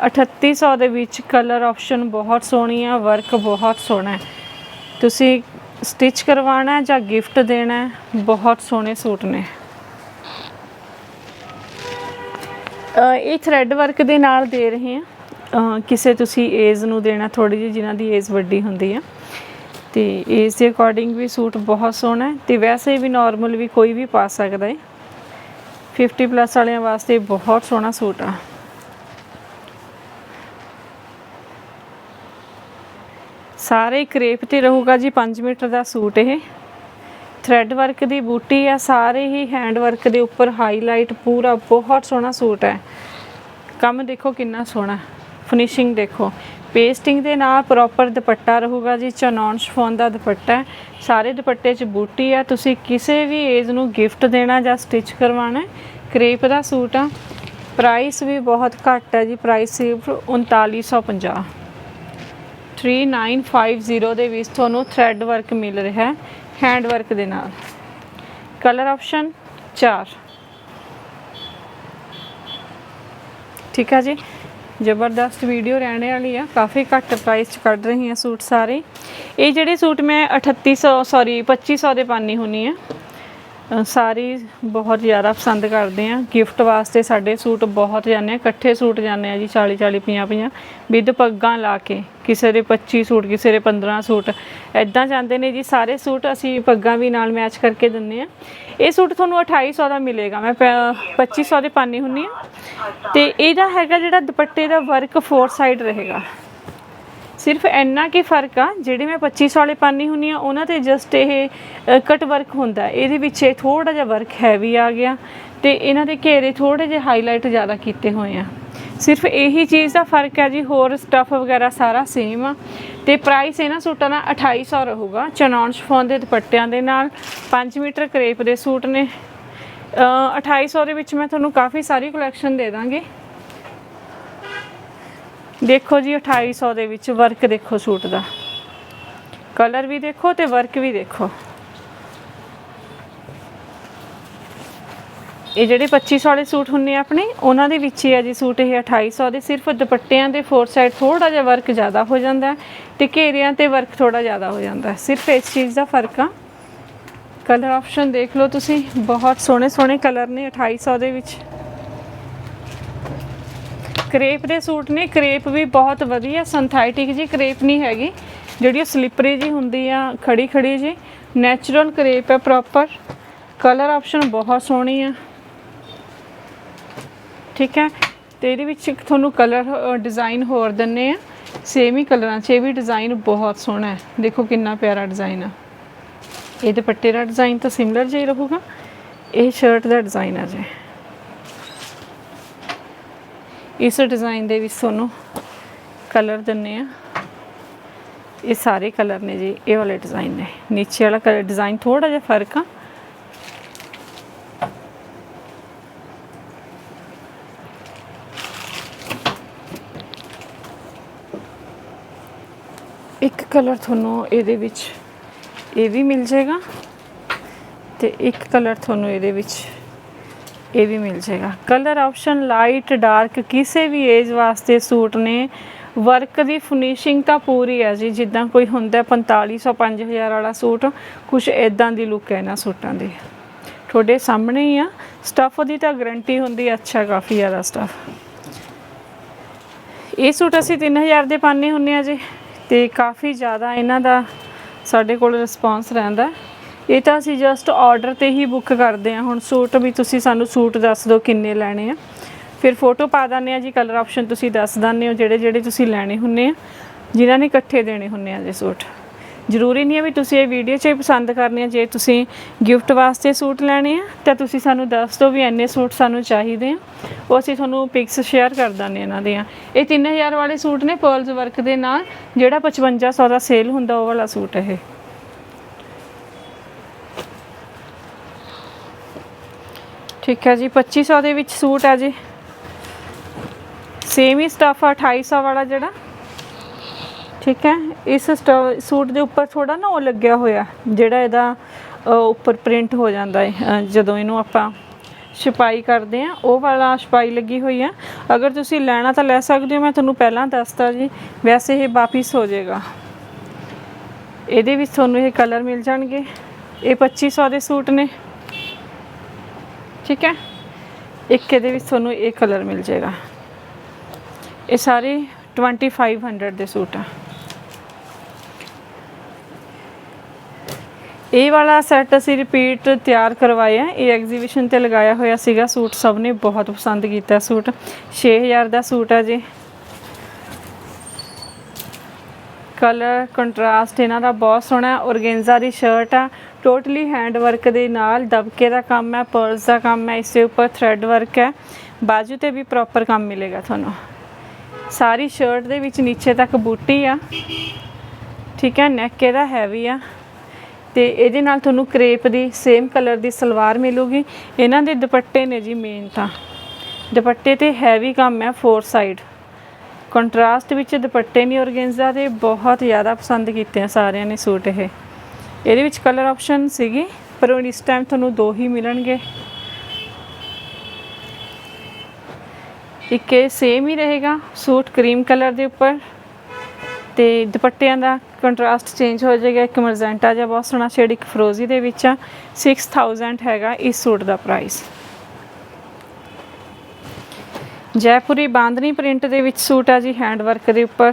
3800 ਦੇ ਵਿੱਚ ਕਲਰ ਆਪਸ਼ਨ ਬਹੁਤ ਸੋਹਣੀ ਆ ਵਰਕ ਬਹੁਤ ਸੋਹਣਾ। ਹੈ ਤੁਸੀਂ ਸਟਿਚ ਕਰਵਾਉਣਾ ਜਾਂ ਗਿਫਟ ਦੇਣਾ, ਬਹੁਤ ਸੋਹਣੇ ਸੂਟ ਨੇ। ਇਹ ਥ੍ਰੈਡ ਵਰਕ ਦੇ ਨਾਲ ਦੇ ਰਹੇ ਹਾਂ ਕਿਸੇ ਤੁਸੀਂ ਏਜ ਨੂੰ ਦੇਣਾ ਥੋੜੀ ਜਿਹੀ ਜਿਨ੍ਹਾਂ ਦੀ ਏਜ ਵੱਡੀ ਹੁੰਦੀ ਆ। ਤੇ ਏਜ ਦੇ ਅਕੋਰਡਿੰਗ ਵੀ ਸੂਟ ਬਹੁਤ ਸੋਹਣਾ ਹੈ ਤੇ ਵੈਸੇ ਵੀ ਨਾਰਮਲ ਵੀ ਕੋਈ ਵੀ ਪਾ ਸਕਦਾ ਹੈ। 50 ਪਲੱਸ ਵਾਲਿਆਂ ਵਾਸਤੇ ਬਹੁਤ ਸੋਹਣਾ ਸੂਟ ਆ। ਸਾਰੇ ਕਰੇਪ ਤੇ ਰਹੂਗਾ ਜੀ 5 ਮੀਟਰ ਦਾ ਸੂਟ ਇਹ। ਥ੍ਰੈਡ ਵਰਕ ਦੀ ਬੂਟੀ ਆ, ਸਾਰੇ ਹੀ ਹੈਂਡ ਵਰਕ ਦੇ ਉੱਪਰ ਹਾਈਲਾਈਟ ਪੂਰਾ ਬਹੁਤ ਸੋਹਣਾ ਸੂਟ ਹੈ। ਕੰਮ ਦੇਖੋ ਕਿੰਨਾ ਸੋਹਣਾ। ਫਿਨਿਸ਼ਿੰਗ ਦੇਖੋ। ਪੇਸਟਿੰਗ ਦੇ ਨਾਲ ਪ੍ਰੋਪਰ ਦੁਪੱਟਾ ਰਹੂਗਾ ਜੀ। ਚਨੌਨ ਸ਼ਫੋਨ ਦਾ ਦੁਪੱਟਾ ਹੈ। ਸਾਰੇ ਦੁਪੱਟੇ 'ਚ ਬੂਟੀ ਆ ਤੁਸੀਂ ਕਿਸੇ ਵੀ ਏਜ ਨੂੰ ਗਿਫਟ ਦੇਣਾ ਜਾਂ ਸਟਿਚ ਕਰਵਾਉਣਾ ਹੈ। ਦਾ ਸੂਟ ਆ। ਪ੍ਰਾਈਸ ਵੀ ਬਹੁਤ ਘੱਟ ਹੈ ਜੀ। ਪ੍ਰਾਈਸ ਸਿਰਫ 3950 3950 ਦੇ ਵਿੱਚ ਤੁਹਾਨੂੰ ਥ੍ਰੈਡ ਵਰਕ ਮਿਲ ਰਿਹਾ ਹੈ। ਹੈਂਡ ਵਰਕ ਦੇ ਨਾਲ। ਕਲਰ ਆਪਸ਼ਨ 4 ਠੀਕ ਹੈ ਜੀ? ਜ਼ਬਰਦਸਤ ਵੀਡੀਓ ਰਹਿਣੇ ਵਾਲੀ ਆ, ਕਾਫੀ ਘੱਟ ਪ੍ਰਾਈਸ ਚ ਕੱਢ ਰਹੀ ਆ ਸੂਟ ਸਾਰੇ। ਇਹ ਜਿਹੜੇ ਸੂਟ ਮੈਂ 3800 ਸੌਰੀ 2500 ਦੇ ਪਾਣੀ ਹੁੰਨੀ ਆ। ਸਾਰੀ ਬਹੁਤ ਜ਼ਿਆਦਾ ਪਸੰਦ ਕਰਦੇ ਆ ਗਿਫਟ ਵਾਸਤੇ ਸਾਡੇ ਸੂਟ ਬਹੁਤ ਜਾਂਦੇ ਆ, ਇਕੱਠੇ ਸੂਟ ਜਾਂਦੇ ਆ ਜੀ 40 40 50 50 ਵਿਦ ਪੱਗਾਂ ਲਾ ਕੇ, ਕਿਸੇ ਦੇ 25 ਸੂਟ, ਕਿਸੇ ਦੇ 15 ਸੂਟ। ਐਦਾਂ ਜਾਂਦੇ ਨੇ ਜੀ, ਸਾਰੇ ਸੂਟ ਅਸੀਂ ਪੱਗਾਂ ਵੀ ਨਾਲ ਮੈਚ ਕਰਕੇ ਦਿੰਨੇ ਆ ਇਹ ਸੂਟ ਤੁਹਾਨੂੰ 2800 ਦਾ ਮਿਲੇਗਾ। ਮੈਂ ਪ- 2500 ਦੇ ਪਾਣੀ ਹੁੰਨੀ ਆ। ਤੇ ਇਹਦਾ ਹੈਗਾ ਜਿਹੜਾ ਦੁਪੱਟੇ ਦਾ ਵਰਕ ਫੋਰ ਸਾਈਡ ਰਹੇਗਾ। ਸਿਰਫ ਇੰਨਾ ਕੀ ਫ਼ਰਕ ਆ ਜਿਹੜੇ ਮੈਂ 2500 ਵਾਲੇ ਪਾਣੀ ਹੁੰਨੀ ਆ ਉਹਨਾਂ ਤੇ ਜਸਟ ਇਹ ਕਟ ਵਰਕ ਹੁੰਦਾ। ਇਹਦੇ ਵਿੱਚ ਇਹ ਥੋੜਾ ਜਿਹਾ ਵਰਕ ਹੈਵੀ ਆ ਗਿਆ ਤੇ ਇਹਨਾਂ ਦੇ ਘੇਰੇ ਥੋੜੇ ਜਿਹੇ ਹਾਈਲਾਈਟ ਜ਼ਿਆਦਾ ਕੀਤੇ ਹੋਏ ਆ। ਸਿਰਫ ਇਹੀ ਚੀਜ਼ ਦਾ ਫ਼ਰਕ ਹੈ ਜੀ ਹੋਰ ਸਟਫ ਵਗੈਰਾ ਸਾਰਾ ਸੇਮ ਆ। ਤੇ ਪ੍ਰਾਈਸ ਇਹਨਾਂ ਸੂਟਾਂ ਦਾ 2800 ਰਹੂਗਾ ਚਨੌਨ ਸ਼ਫੋਨ ਦੇ ਦੁਪੱਟਿਆਂ ਦੇ ਨਾਲ 5 ਮੀਟਰ ਕਰੇਪ ਦੇ ਸੂਟ ਨੇ। ਅ, 2800 ਦੇ ਵਿੱਚ ਮੈਂ ਤੁਹਾਨੂੰ ਕਾਫੀ ਸਾਰੀ ਕਲੈਕਸ਼ਨ ਦੇ ਦਾਂਗੇ। ਦੇਖੋ ਜੀ 2800 ਦੇ ਵਿੱਚ ਵਰਕ ਦੇਖੋ ਸੂਟ ਦਾ। ਕਲਰ ਵੀ ਦੇਖੋ ਤੇ ਵਰਕ ਵੀ ਦੇਖੋ। ਇਹ ਜਿਹੜੇ 2500 ਵਾਲੇ ਸੂਟ ਹੁੰਨੇ ਆਪਣੇ, ਉਹਨਾਂ ਦੇ ਵਿੱਚ ਹੀ ਆ ਜੀ ਸੂਟ ਇਹ 2800 ਦੇ। ਸਿਰਫ ਦੁਪੱਟਿਆਂ ਦੇ ਫੋਰ ਸਾਈਡ ਥੋੜਾ ਜਿਹਾ ਵਰਕ ਜ਼ਿਆਦਾ ਹੋ ਜਾਂਦਾ ਹੈ ਤੇ ਘੇਰਿਆਂ ਤੇ ਵਰਕ ਥੋੜਾ ਜ਼ਿਆਦਾ ਹੋ ਜਾਂਦਾ ਸਿਰਫ ਇਸ ਚੀਜ਼ ਦਾ ਫ਼ਰਕ ਆ। ਕਲਰ ਆਪਸ਼ਨ ਦੇਖ ਲਓ ਤੁਸੀਂ, ਬਹੁਤ ਸੋਹਣੇ ਸੋਹਣੇ ਕਲਰ ਨੇ 2800 ਦੇ ਵਿੱਚ। ਕਰੇਪ ਦੇ ਸੂਟ ਨੇ, ਕਰੇਪ ਵੀ ਬਹੁਤ ਵਧੀਆ ਸਿੰਥੈਟਿਕ ਜੀ ਕਰੇਪ ਨਹੀਂ ਹੈਗੀ, ਜਿਹੜੀ ਉਹ ਸਲਿਪਰੀ ਜੀ ਹੁੰਦੀ ਆ ਖੜੀ ਖੜੀ ਜੀ ਨੈਚੁਰਲ ਕਰੇਪ ਹੈ ਪ੍ਰੋਪਰ ਕਲਰ ਆਪਸ਼ਨ ਬਹੁਤ ਸੋਹਣੀ ਆ। ਠੀਕ ਹੈ, ਤੇ ਇਹਦੇ ਵਿੱਚ ਤੁਹਾਨੂੰ ਕਲਰ ਡਿਜ਼ਾਈਨ ਹੋਰ ਦਿੰਨੇ ਆ ਸੇਮ ਹੀ ਕਲਰਾਂ 'ਚ ਇਹ ਵੀ ਡਿਜ਼ਾਈਨ ਬਹੁਤ ਸੋਹਣਾ ਹੈ, ਦੇਖੋ ਕਿੰਨਾ ਪਿਆਰਾ ਡਿਜ਼ਾਈਨ ਆ। ਇਹ ਦੁਪੱਟੇ ਦਾ ਡਿਜ਼ਾਈਨ ਤਾਂ ਸਿਮਿਲਰ ਜਿਹਾ ਹੀ ਰਹੂਗਾ, ਇਹ ਸ਼ਰਟ ਦਾ ਡਿਜ਼ਾਈਨ ਆ ਜੇ। ਇਸ ਡਿਜ਼ਾਈਨ ਦੇ ਵਿੱਚ ਤੁਹਾਨੂੰ ਕਲਰ ਦਿੰਨੇ ਆ। ਇਹ ਸਾਰੇ ਕਲਰ ਨੇ ਜੀ, ਇਹ ਵਾਲੇ ਡਿਜ਼ਾਈਨ ਨੇ। ਨੀਚੇ ਵਾਲਾ ਕਲਰ ਡਿਜ਼ਾਈਨ ਥੋੜਾ ਜਿਹਾ ਫ਼ਰਕ ਆ। ਇੱਕ ਕਲਰ ਤੁਹਾਨੂੰ ਇਹਦੇ ਵਿੱਚ ਇਹ ਵੀ ਮਿਲ ਜਾਏਗਾ ਤੇ ਇੱਕ ਕਲਰ ਤੁਹਾਨੂੰ ਇਹਦੇ ਵਿੱਚ ਇਹ ਵੀ ਮਿਲ ਜਾਏਗਾ। ਕਲਰ ਆਪਸ਼ਨ ਲਾਈਟ ਡਾਰਕ ਕਿਸੇ ਵੀ ਏਜ ਵਾਸਤੇ ਸੂਟ ਨੇ। ਵਰਕ ਦੀ ਫਿਨਿਸ਼ਿੰਗ ਤਾਂ ਪੂਰੀ ਹੈ ਜੀ। ਜਿੱਦਾਂ ਕੋਈ ਹੁੰਦਾ 4500 5000 ਵਾਲਾ ਸੂਟ ਕੁਝ ਇਦਾਂ ਦੀ ਲੁੱਕ ਹੈ ਇਹਨਾਂ ਸੂਟਾਂ ਦੀ। ਤੁਹਾਡੇ ਸਾਹਮਣੇ ਹੀ ਆ। ਸਟੱਫ ਦੀ ਤਾਂ ਗਰੰਟੀ ਹੁੰਦੀ ਹੈ। ਅੱਛਾ, ਕਾਫੀ ਜ਼ਿਆਦਾ ਸਟੱਫ ਇਹ ਸੂਟ ਅਸੀਂ 3000 ਦੇ ਪਾਣੇ ਹੁੰਨੇ ਆ ਜੀ। ਤੇ ਕਾਫੀ ਜ਼ਿਆਦਾ ਇਹਨਾਂ ਦਾ ਸਾਡੇ ਕੋਲ ਰਿਸਪਾਂਸ ਰਹਿੰਦਾ ਇਹ ਤਾਂ ਅਸੀਂ ਜਸਟ ਆਰਡਰ ਤੇ ਹੀ ਬੁੱਕ ਕਰਦੇ ਹਾਂ। ਹੁਣ ਸੂਟ ਵੀ ਤੁਸੀਂ ਸਾਨੂੰ ਸੂਟ ਦੱਸ ਦਿਓ ਕਿੰਨੇ ਲੈਣੇ ਆ। ਫਿਰ ਫੋਟੋ ਪਾ ਦਿੰਦੇ ਆ ਜੀ ਕਲਰ ਆਪਸ਼ਨ ਤੁਸੀਂ ਦੱਸ ਦਿੰਦੇ ਹੋ ਜਿਹੜੇ ਜਿਹੜੇ ਤੁਸੀਂ ਲੈਣੇ ਹੁੰਨੇ ਆ, ਜਿਨ੍ਹਾਂ ਨੇ ਇਕੱਠੇ ਦੇਣੇ ਹੁੰਨੇ ਆ ਜੇ ਸੂਟ। ਜ਼ਰੂਰੀ ਨਹੀਂ ਹੈ ਵੀ ਤੁਸੀਂ ਇਹ ਵੀਡੀਓ 'ਚ ਹੀ ਪਸੰਦ ਕਰਨੇ ਆ, ਜੇ ਤੁਸੀਂ ਗਿਫਟ ਵਾਸਤੇ ਸੂਟ ਲੈਣੇ ਆ, ਤਾਂ ਤੁਸੀਂ ਸਾਨੂੰ ਦੱਸ ਦਿਓ ਵੀ ਇੰਨੇ ਸੂਟ ਸਾਨੂੰ ਚਾਹੀਦੇ ਆ। ਉਹ ਅਸੀਂ ਤੁਹਾਨੂੰ ਪਿਕਸ ਸ਼ੇਅਰ ਕਰ ਦਾਂਗੇ ਇਹਨਾਂ ਦੀਆਂ ਇਹ 3000 ਵਾਲੇ ਸੂਟ ਨੇ ਪਰਲਸ ਵਰਕ ਦੇ ਨਾਲ, ਜਿਹੜਾ 5500 ਦਾ ਸੇਲ ਹੁੰਦਾ, ਉਹ ਵਾਲਾ ਸੂਟ ਇਹ। ਠੀਕ ਹੈ ਜੀ 2500 ਦੇ ਵਿੱਚ ਸੂਟ ਹੈ ਜੀ। ਸੇਮ ਹੀ ਸਟਫ ਆ 2800 ਵਾਲਾ ਜਿਹੜਾ। ਠੀਕ ਹੈ, ਇਸ ਸਟ- ਸੂਟ ਦੇ ਉੱਪਰ ਥੋੜਾ ਨਾ ਉਹ ਲੱਗਿਆ ਹੋਇਆ, ਜਿਹੜਾ ਇਹਦਾ ਉੱਪਰ ਪ੍ਰਿੰਟ ਹੋ ਜਾਂਦਾ ਹੈ। ਜਦੋਂ ਇਹਨੂੰ ਆਪਾਂ ਛਪਾਈ ਕਰਦੇ ਆ ਉਹ ਵਾਲਾ ਛਪਾਈ ਲੱਗੀ ਹੋਈ ਆ ਅਗਰ ਤੁਸੀਂ ਲੈਣਾ ਤਾਂ ਲੈ ਸਕਦੇ ਹੋ, ਮੈਂ ਤੁਹਾਨੂੰ ਪਹਿਲਾਂ ਦੱਸਤਾ ਜੀ, ਵੈਸੇ ਇਹ ਵਾਪਿਸ ਹੋ ਜਾਏਗਾ। ਇਹਦੇ ਵਿੱਚ ਤੁਹਾਨੂੰ ਇਹ ਕਲਰ ਮਿਲ ਜਾਣਗੇ। ਇਹ 2500 ਦੇ ਸੂਟ ਨੇ। ਠੀਕ ਹੈ? ਇੱਕ ਇਹਦੇ ਵਿੱਚ ਤੁਹਾਨੂੰ ਇਹ ਕਲਰ ਮਿਲ ਜਾਏਗਾ। ਇਹ ਸਾਰੇ 2500 ਦੇ ਸੂਟ ਆ। ਇਹ ਵਾਲਾ ਸੈੱਟ ਅਸੀਂ ਰਿਪੀਟ ਤਿਆਰ ਕਰਵਾਇਆ ਇਹ ਐਗਜ਼ੀਬਿਸ਼ਨ ਤੇ ਲਗਾਇਆ ਹੋਇਆ ਸੀਗਾ ਸੂਟ। ਸਭ ਨੇ ਬਹੁਤ ਪਸੰਦ ਕੀਤਾ ਸੂਟ। 6000 ਦਾ ਸੂਟ ਆ ਜੀ। ਕਲਰ ਕੰਟਰਾਸਟ ਇਹਨਾਂ ਦਾ ਬਹੁਤ ਸੋਹਣਾ ਔਰਗੇਂਜ਼ਾ ਦੀ ਸ਼ਰਟ ਆ। ਟੋਟਲੀ ਹੈਂਡ ਵਰਕ ਦੇ ਨਾਲ ਦਬਕੇ ਦਾ ਕੰਮ ਹੈ ਪਰਲਸ ਦਾ ਕੰਮ ਹੈ ਇਸੇ ਉੱਪਰ ਥ੍ਰੈਡ ਵਰਕ ਹੈ। ਬਾਜੂ ਤੇ ਵੀ ਪ੍ਰੋਪਰ ਕੰਮ ਮਿਲੇਗਾ ਤੁਹਾਨੂੰ। ਸਾਰੀ ਸ਼ਰਟ ਦੇ ਵਿੱਚ ਨੀਚੇ ਤੱਕ ਬੂਟੀ ਆ। ਠੀਕ ਹੈ ਨੈਕ ਇਹਦਾ ਹੈਵੀ ਆ। ਤੇ ਇਹਦੇ ਨਾਲ ਤੁਹਾਨੂੰ ਕਰੇਪ ਦੀ ਸੇਮ ਕਲਰ ਦੀ ਸਲਵਾਰ ਮਿਲੂਗੀ। ਇਹਨਾਂ ਦੇ ਦੁਪੱਟੇ ਨੇ ਜੀ ਮੇਨ ਤਾਂ। ਦੁਪੱਟੇ ਤੇ ਹੈਵੀ ਕੰਮ ਹੈ ਫੋਰ ਸਾਈਡ ਕੰਟਰਾਸਟ ਵਿੱਚ ਦੁਪੱਟੇ ਨਹੀਂ ਔਰਗੇਂਜ਼ਾ ਦੇ, ਬਹੁਤ ਜ਼ਿਆਦਾ ਪਸੰਦ ਕੀਤੇ ਆ ਸਾਰਿਆਂ ਨੇ ਸੂਟ ਇਹ। ਇਹਦੇ ਵਿੱਚ ਕਲਰ ਆਪਸ਼ਨ ਸੀਗੀ, ਪਰ ਹੁਣ ਇਸ ਟਾਈਮ ਤੁਹਾਨੂੰ ਦੋ ਹੀ ਮਿਲਣਗੇ। ਇੱਕ ਇਹ ਸੇਮ ਹੀ ਰਹੇਗਾ, ਸੂਟ ਕਰੀਮ ਕਲਰ ਦੇ ਉੱਪਰ, ਤੇ ਦੁਪੱਟਿਆਂ ਦਾ ਕੰਟਰਾਸਟ ਚੇਂਜ ਹੋ ਜਾਏਗਾ, ਇੱਕ ਮਰਜ਼ੈਂਟਾ ਜਿਹਾ ਬਹੁਤ ਸੋਹਣਾ ਸ਼ੇਡ ਇੱਕ ਫਰੋਜ਼ੀ ਦੇ ਵਿੱਚ ਆ 6000 ਹੈਗਾ ਇਸ ਸੂਟ ਦਾ ਪ੍ਰਾਈਸ ਜੈਪੁਰੀ ਬਾਂਦਨੀ ਪ੍ਰਿੰਟ ਦੇ ਵਿੱਚ ਸੂਟ ਆ ਜੀ ਹੈਂਡ ਵਰਕ ਦੇ ਉੱਪਰ।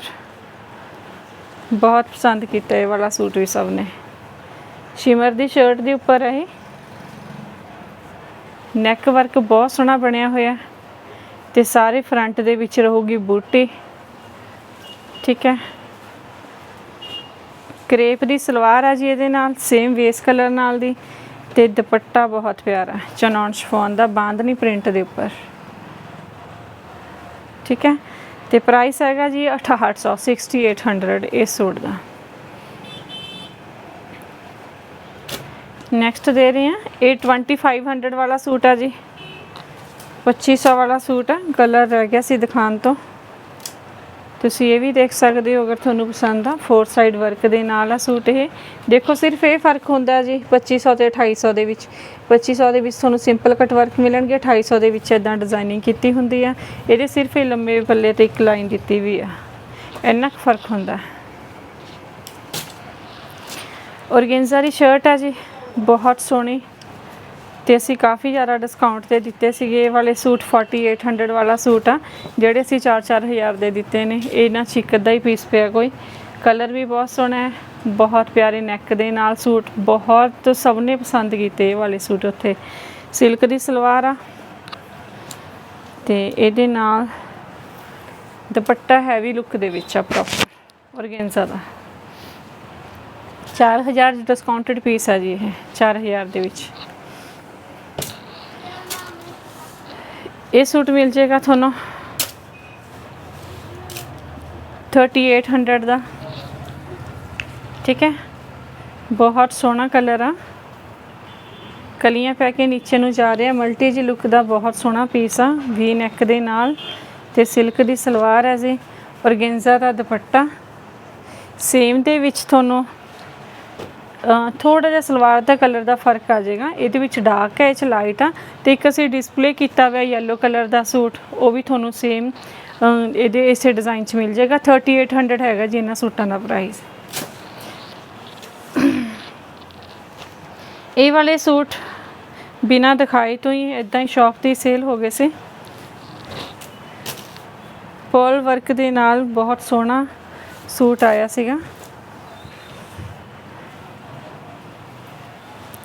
ਬਹੁਤ ਪਸੰਦ ਕੀਤਾ ਇਹ ਵਾਲਾ ਸੂਟ ਵੀ ਸਭ ਨੇ। ਸ਼ਿਮਰ ਦੀ ਸ਼ਰਟ ਦੇ ਉੱਪਰ ਹੈ ਨੈਕ ਵਰਕ ਬਹੁਤ ਸੋਹਣਾ ਬਣਿਆ ਹੋਇਆ ਤੇ ਸਾਰੇ ਫਰੰਟ ਦੇ ਵਿੱਚ ਰਹੂਗੀ ਬੂਟੀ। ਠੀਕ ਹੈ। ਕਰੇਪ ਦੀ ਸਲਵਾਰ ਆ ਜੀ ਇਹਦੇ ਨਾਲ ਸੇਮ ਵੇਸ ਕਲਰ ਨਾਲ ਦੀ ਤੇ ਦੁਪੱਟਾ ਬਹੁਤ ਪਿਆਰਾ ਚਨੌਨ ਸ਼ਫੋਨ ਦਾ ਬਾਂਦਨੀ ਪ੍ਰਿੰਟ ਦੇ ਉੱਪਰ। ਠੀਕ ਹੈ। ਤੇ ਪ੍ਰਾਈਸ ਹੈਗਾ ਜੀ 6800 6800 ਇਸ ਸੂਟ ਦਾ। ਨੈਕਸਟ ਦੇ ਰਹੇ ਹਾਂ। ਇਹ 2500 ਵਾਲਾ ਸੂਟ ਆ ਜੀ। 2500 ਵਾਲਾ ਸੂਟ ਆ। ਕਲਰ ਰਹਿ ਗਿਆ ਸੀ ਦਿਖਾਣ ਤੋਂ। ਤੁਸੀਂ ਇਹ ਵੀ ਦੇਖ ਸਕਦੇ ਹੋ ਅਗਰ ਤੁਹਾਨੂੰ ਪਸੰਦ ਆ। ਫੋਰ ਸਾਈਡ ਵਰਕ ਦੇ ਨਾਲ ਆ ਸੂਟ ਇਹ। ਦੇਖੋ, ਸਿਰਫ ਇਹ ਫ਼ਰਕ ਹੁੰਦਾ ਜੀ 2500 ਤੇ 2800 ਦੇ ਵਿੱਚ। 2500 ਦੇ ਵਿੱਚ ਤੁਹਾਨੂੰ ਸਿੰਪਲ ਕਟ ਵਰਕ ਮਿਲਣਗੇ। 2800 ਦੇ ਵਿੱਚ ਇਦਾਂ ਡਿਜ਼ਾਈਨਿੰਗ ਕੀਤੀ ਹੁੰਦੀ ਆ। ਇਹਦੇ ਸਿਰਫ ਇਹ ਲੰਮੇ ਪੱਲੇ ਤੇ ਇੱਕ ਲਾਈਨ ਦਿੱਤੀ ਵੀ ਆ। ਇੰਨਾ ਕੁ ਫ਼ਰਕ ਹੁੰਦਾ। ਔਰਗੇਂਜ਼ਾ ਦੀ ਸ਼ਰਟ ਆ ਜੀ। ਬਹੁਤ ਸੋਹਣੀ। ਤੇ ਅਸੀਂ ਕਾਫੀ ਜ਼ਿਆਦਾ ਡਿਸਕਾਊਂਟ ਤੇ ਦਿੱਤੇ ਸੀਗੇ। ਇਹ ਵਾਲੇ ਸੂਟ 4800 ਵਾਲਾ ਸੂਟ ਆ, ਜਿਹੜੇ ਅਸੀਂ 4-4000 ਦੇ ਦਿੱਤੇ ਨੇ। ਇਹ ਨਾ ਚਿੱਕ ਦਾ ਹੀ ਪੀਸ ਪਿਆ ਕੋਈ। ਕਲਰ ਵੀ ਬਹੁਤ ਸੋਹਣਾ ਹੈ, ਬਹੁਤ ਪਿਆਰੇ ਨੈਕ ਦੇ ਨਾਲ ਸੂਟ, ਬਹੁਤ ਸਭ ਨੇ ਪਸੰਦ ਕੀਤੇ ਇਹ ਵਾਲੇ ਸੂਟ ਉੱਥੇ। ਸਿਲਕ ਦੀ ਸਲਵਾਰ ਆ। ਤੇ ਇਹਦੇ ਨਾਲ ਦੁਪੱਟਾ ਹੈਵੀ ਲੁੱਕ ਦੇ ਵਿੱਚ ਆ ਪ੍ਰੋਪਰ ਔਰਗੇਂਜ਼ਾ ਦਾ 4000 ਡਿਸਕਾਊਂਟਡ ਪੀਸ ਆ ਜੀ ਇਹ 4000 ਦੇ ਵਿੱਚ। ਇਹ ਸੂਟ ਮਿਲ ਜਾਏਗਾ ਤੁਹਾਨੂੰ 3800 ਦਾ। ਠੀਕ ਹੈ? ਬਹੁਤ ਸੋਹਣਾ ਕਲਰ ਆ। ਕਲੀਆਂ ਪੈ ਕੇ ਨੀਚੇ ਨੂੰ ਜਾ ਰਿਹਾ ਮਲਟੀ ਜੀ ਲੁੱਕ ਦਾ ਬਹੁਤ ਸੋਹਣਾ ਪੀਸ ਆ ਵੀ ਨੈਕ ਦੇ ਨਾਲ ਤੇ ਸਿਲਕ ਦੀ ਸਲਵਾਰ ਹੈ ਜੀ ਔਰਗੇਂਜ਼ਾ ਦਾ ਦੁਪੱਟਾ। ਸੇਮ ਦੇ ਵਿੱਚ ਤੁਹਾਨੂੰ ਥੋੜਾ ਜਿਹਾ ਸਲਵਾਰ ਦਾ ਕਲਰ ਦਾ ਫ਼ਰਕ ਆ ਜਾਏਗਾ। ਇਹਦੇ ਵਿੱਚ ਡਾਰਕ ਹੈ, ਇਹ ਚ ਲਾਈਟ ਆ। ਤੇ ਇੱਕ ਅਸੀਂ ਡਿਸਪਲੇ ਕੀਤਾ ਹੋਇਆ yellow ਕਲਰ ਦਾ ਸੂਟ, ਉਹ ਵੀ ਤੁਹਾਨੂੰ ਸੇਮ ਇਹਦੇ ਇਸੇ ਡਿਜ਼ਾਈਨ ਚ ਮਿਲ ਜਾਏਗਾ। 3800 ਹੈਗਾ ਜੀ ਇਹਨਾਂ ਸੂਟਾਂ ਦਾ ਪ੍ਰਾਈਸ ਇਹ ਵਾਲੇ ਸੂਟ ਬਿਨਾਂ ਦਿਖਾਈ ਤੋਂ ਹੀ ਇਦਾਂ ਹੀ ਸ਼ਾਪ ਤੇ ਸੇਲ ਹੋ ਗਏ ਸੀ। ਪਰਲ ਵਰਕ ਦੇ ਨਾਲ ਬਹੁਤ ਸੋਹਣਾ ਸੂਟ ਆਇਆ ਸੀਗਾ।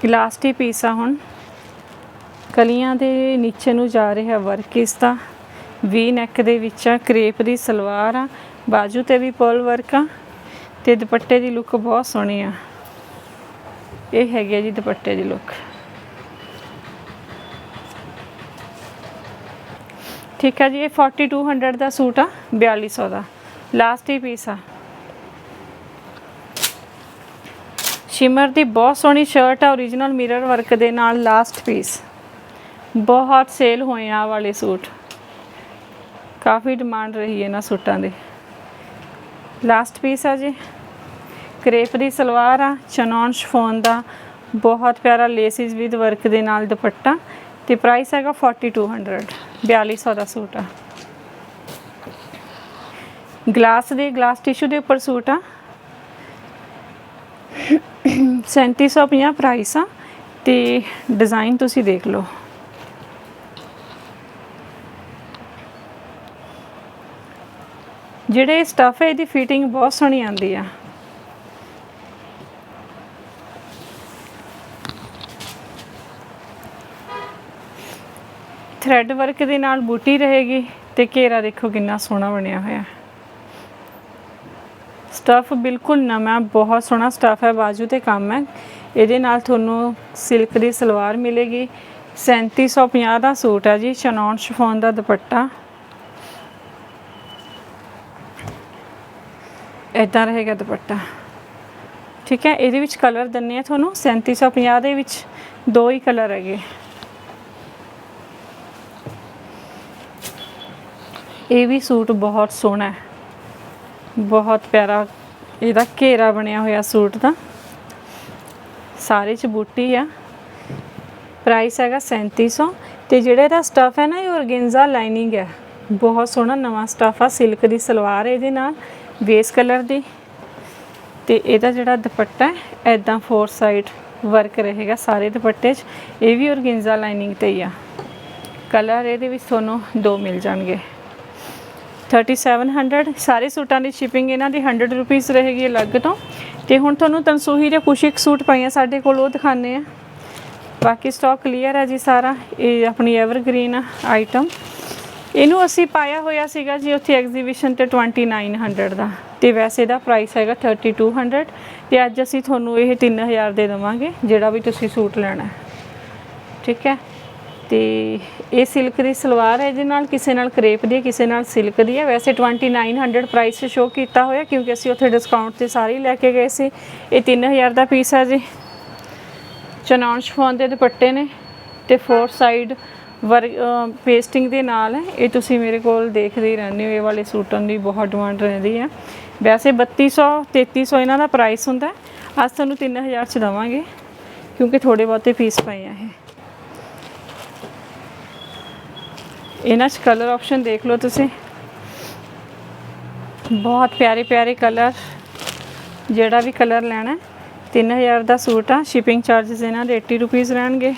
ਇਲਾਸਟੀ ਪੀਸ ਆ ਹੁਣ। ਕਲੀਆਂ ਦੇ ਨੀਚੇ ਨੂੰ ਜਾ ਰਿਹਾ ਵਰਕ ਇਸ ਦਾ। ਵੀ ਨੈਕ ਦੇ ਵਿੱਚ ਆ, ਕਰੇਪ ਦੀ ਸਲਵਾਰ ਆ, ਬਾਜੂ ਤੇ ਵੀ ਪਰਲ ਵਰਕ ਆ ਤੇ ਦੁਪੱਟੇ ਦੀ ਲੁੱਕ ਬਹੁਤ ਸੋਹਣੀ ਆ। ਇਹ ਹੈਗੀ ਆ ਜੀ ਦੁਪੱਟੇ ਦੀ ਲੁੱਕ। ਠੀਕ ਆ ਜੀ, ਇਹ 4200 ਦਾ ਸੂਟ ਆ 4200 ਦਾ। ਲਾਸਟ ਹੀ ਪੀਸ ਆ। ਸ਼ਿਮਰ ਦੀ ਬਹੁਤ ਸੋਹਣੀ ਸ਼ਰਟ ਆ origignal ਮਿਰਰ ਵਰਕ ਦੇ ਨਾਲ ਲਾਸਟ ਪੀਸ ਬਹੁਤ ਸੇਲ ਹੋਏ ਆ ਵਾਲੇ ਸੂਟ। ਕਾਫੀ ਡਿਮਾਂਡ ਰਹੀ ਹੈ ਇਹਨਾਂ ਸੂਟਾਂ ਦੀ। ਲਾਸਟ ਪੀਸ ਆ ਜੀ। ਕਰੇਪ ਦੀ ਸਲਵਾਰ ਆ, ਚਨੌਨ ਸ਼ਫੋਨ ਦਾ। ਬਹੁਤ ਪਿਆਰਾ ਲੇਸਿਸ ਵਿਦ ਵਰਕ ਦੇ ਨਾਲ ਦੁਪੱਟਾ। ਤੇ ਪ੍ਰਾਈਸ ਹੈਗਾ 4200 4200 ਦਾ ਸੂਟ ਆ। ਗਲਾਸ ਦੇ ਗਲਾਸ ਟਿਸ਼ੂ ਦੇ ਉੱਪਰ ਸੂਟ ਆ। 3750 ਪ੍ਰਾਈਸ ਆ ਤੇ ਡਿਜ਼ਾਈਨ ਤੁਸੀਂ ਦੇਖ ਲਓ। ਜਿਹੜੇ ਸਟਫ ਹੈ, ਇਹਦੀ ਫਿਟਿੰਗ ਬਹੁਤ ਸੋਹਣੀ ਆਉਂਦੀ ਆ। ਥ੍ਰੈਡ ਵਰਕ ਦੇ ਨਾਲ ਬੂਟੀ ਰਹੇਗੀ ਤੇ ਘੇਰਾ ਦੇਖੋ ਕਿੰਨਾ ਸੋਹਣਾ ਬਣਿਆ ਹੋਇਆ। ਸਟਫ ਬਿਲਕੁਲ ਨਵਾਂ, ਬਹੁਤ ਸੋਹਣਾ ਸਟਫ ਹੈ, ਬਾਜੂ ਤੇ ਕੰਮ ਹੈ। ਇਹਦੇ ਨਾਲ ਤੁਹਾਨੂੰ ਸਿਲਕ ਦੀ ਸਲਵਾਰ ਮਿਲੇਗੀ। 3750 ਦਾ ਸੂਟ ਹੈ ਜੀ ਚਨੌਨ ਸ਼ਿਫੋਨ ਦਾ ਦੁਪੱਟਾ। ਇਦਾਂ ਰਹੇਗਾ ਦੁਪੱਟਾ। ਠੀਕ ਹੈ, ਇਹਦੇ ਵਿੱਚ ਕਲਰ ਦਿੰਨੇ ਆ ਤੁਹਾਨੂੰ 3750 ਦੇ ਵਿੱਚ ਦੋ ਹੀ ਕਲਰ ਹੈਗੇ। ਇਹ ਵੀ ਸੂਟ ਬਹੁਤ ਸੋਹਣਾ ਹੈ। ਬਹੁਤ ਪਿਆਰਾ ਇਹਦਾ ਘੇਰਾ ਬਣਿਆ ਹੋਇਆ ਸੂਟ ਦਾ। ਸਾਰੇ ਚ ਬੂਟੀ ਆ। ਪ੍ਰਾਈਸ ਹੈਗਾ 3700 ਤੇ ਜਿਹੜਾ ਇਹਦਾ ਸਟਫ ਹੈ ਨਾ, ਇਹ ਔਰਗੈਂਜ਼ਾ ਲਾਈਨਿੰਗ ਹੈ। ਬਹੁਤ ਸੋਹਣਾ ਨਵਾਂ ਸਟਫ ਆ ਸਿਲਕ ਦੀ ਸਲਵਾਰ ਇਹਦੇ ਨਾਲ ਬੇਸ ਕਲਰ ਦੀ। ਤੇ ਇਹਦਾ ਜਿਹੜਾ ਦੁਪੱਟਾ ਹੈ ਐਦਾਂ ਫੋਰ ਸਾਈਡ ਵਰਕ ਰਹੇਗਾ ਸਾਰੇ ਦੁਪੱਟੇ 'ਚ। ਇਹ ਵੀ ਔਰਗੈਂਜ਼ਾ ਲਾਈਨਿੰਗ ਤੇ ਹੀ ਆ। ਕਲਰ ਇਹਦੇ ਵਿੱਚ ਤੁਹਾਨੂੰ ਦੋ ਮਿਲ ਜਾਣਗੇ। 3700 ਸਾਰੇ ਸੂਟਾਂ ਦੀ ਸ਼ਿਪਿੰਗ ਇਹਨਾਂ ਦੀ 100 ਰੁਪੀਸ ਰਹੇਗੀ ਅਲੱਗ ਤੋਂ। ਤੇ ਹੁਣ ਤੁਹਾਨੂੰ ਤਨਸੂਹੀ ਦੇ ਕੁਛ ਇੱਕ ਸੂਟ ਪਾਈਆਂ ਸਾਡੇ ਕੋਲ, ਉਹ ਦਿਖਾਣੇ ਆ। ਬਾਕੀ ਸਟਾਕ ਕਲੀਅਰ ਹੈ ਜੀ ਸਾਰਾ। ਇਹ ਆਪਣੀ ਐਵਰਗ੍ਰੀਨ ਆਈਟਮ ਇਹਨੂੰ ਅਸੀਂ ਪਾਇਆ ਹੋਇਆ ਸੀਗਾ ਜੀ ਉੱਥੇ ਐਗਜ਼ੀਬਿਸ਼ਨ ਤੇ 2900 ਦਾ। ਤੇ ਵੈਸੇ ਦਾ ਪ੍ਰਾਈਸ ਹੈਗਾ 3200 ਤੇ ਅੱਜ ਅਸੀਂ ਤੁਹਾਨੂੰ ਇਹ 3000 ਦੇ ਦੇਵਾਂਗੇ, ਜਿਹੜਾ ਵੀ ਤੁਸੀਂ ਸੂਟ ਲੈਣਾ ਠੀਕ ਹੈ? ਤੇ ਇਹ ਸਿਲਕ ਦੀ ਸਲਵਾਰ ਹੈ, ਇਹਦੇ ਨਾਲ ਕਿਸੇ ਨਾਲ ਕਰੇਪ ਦੀ ਹੈ, ਕਿਸੇ ਨਾਲ ਸਿਲਕ ਦੀ ਹੈ। ਵੈਸੇ 2900 ਪ੍ਰਾਈਸ ਸ਼ੋ ਕੀਤਾ ਹੋਇਆ, ਕਿਉਂਕਿ ਅਸੀਂ ਉੱਥੇ ਡਿਸਕਾਊਂਟ ਤੇ ਸਾਰੀ ਲੈ ਕੇ ਗਏ ਸੀ। ਇਹ 3000 ਦਾ ਪੀਸ ਹੈ ਜੀ। ਚਨੌਨ ਸ਼ਫੋਨ ਦੇ ਦੁਪੱਟੇ ਨੇ ਤੇ ਫੋਰ ਸਾਈਡ ਵਰ ਪੇਸਟਿੰਗ ਦੇ ਨਾਲ ਹੈ। ਇਹ ਤੁਸੀਂ ਮੇਰੇ ਕੋਲ ਦੇਖਦੇ ਹੀ ਰਹਿੰਦੇ ਹੋ, ਇਹ ਵਾਲੇ ਸੂਟਾਂ ਦੀ ਬਹੁਤ ਡਿਮਾਂਡ ਰਹਿੰਦੀ ਹੈ। ਵੈਸੇ 3200 3300 ਇਹਨਾਂ ਦਾ ਪ੍ਰਾਈਸ ਹੁੰਦਾ ਹੈ। ਅੱਜ ਤੁਹਾਨੂੰ 3000 ਚ ਦਵਾਂਗੇ, ਕਿਉਂਕਿ ਥੋੜੇ ਬਹੁਤੇ ਪੀਸ ਪਏ ਆ ਇਹ। ਇਹਨਾਂ 'ਚ ਕਲਰ ਆਪਸ਼ਨ ਦੇਖ ਲਓ ਤੁਸੀਂ। ਬਹੁਤ ਪਿਆਰੇ ਪਿਆਰੇ ਕਲਰ ਜਿਹੜਾ ਵੀ ਕਲਰ ਲੈਣਾ ਹੈ, 3000 ਦਾ ਸੂਟ ਆ ਸ਼ਿਪਿੰਗ ਚਾਰजेस ਇਹਨਾਂ ਦੇ 80 ਰੁਪੀਸ ਰਹਿਣਗੇ।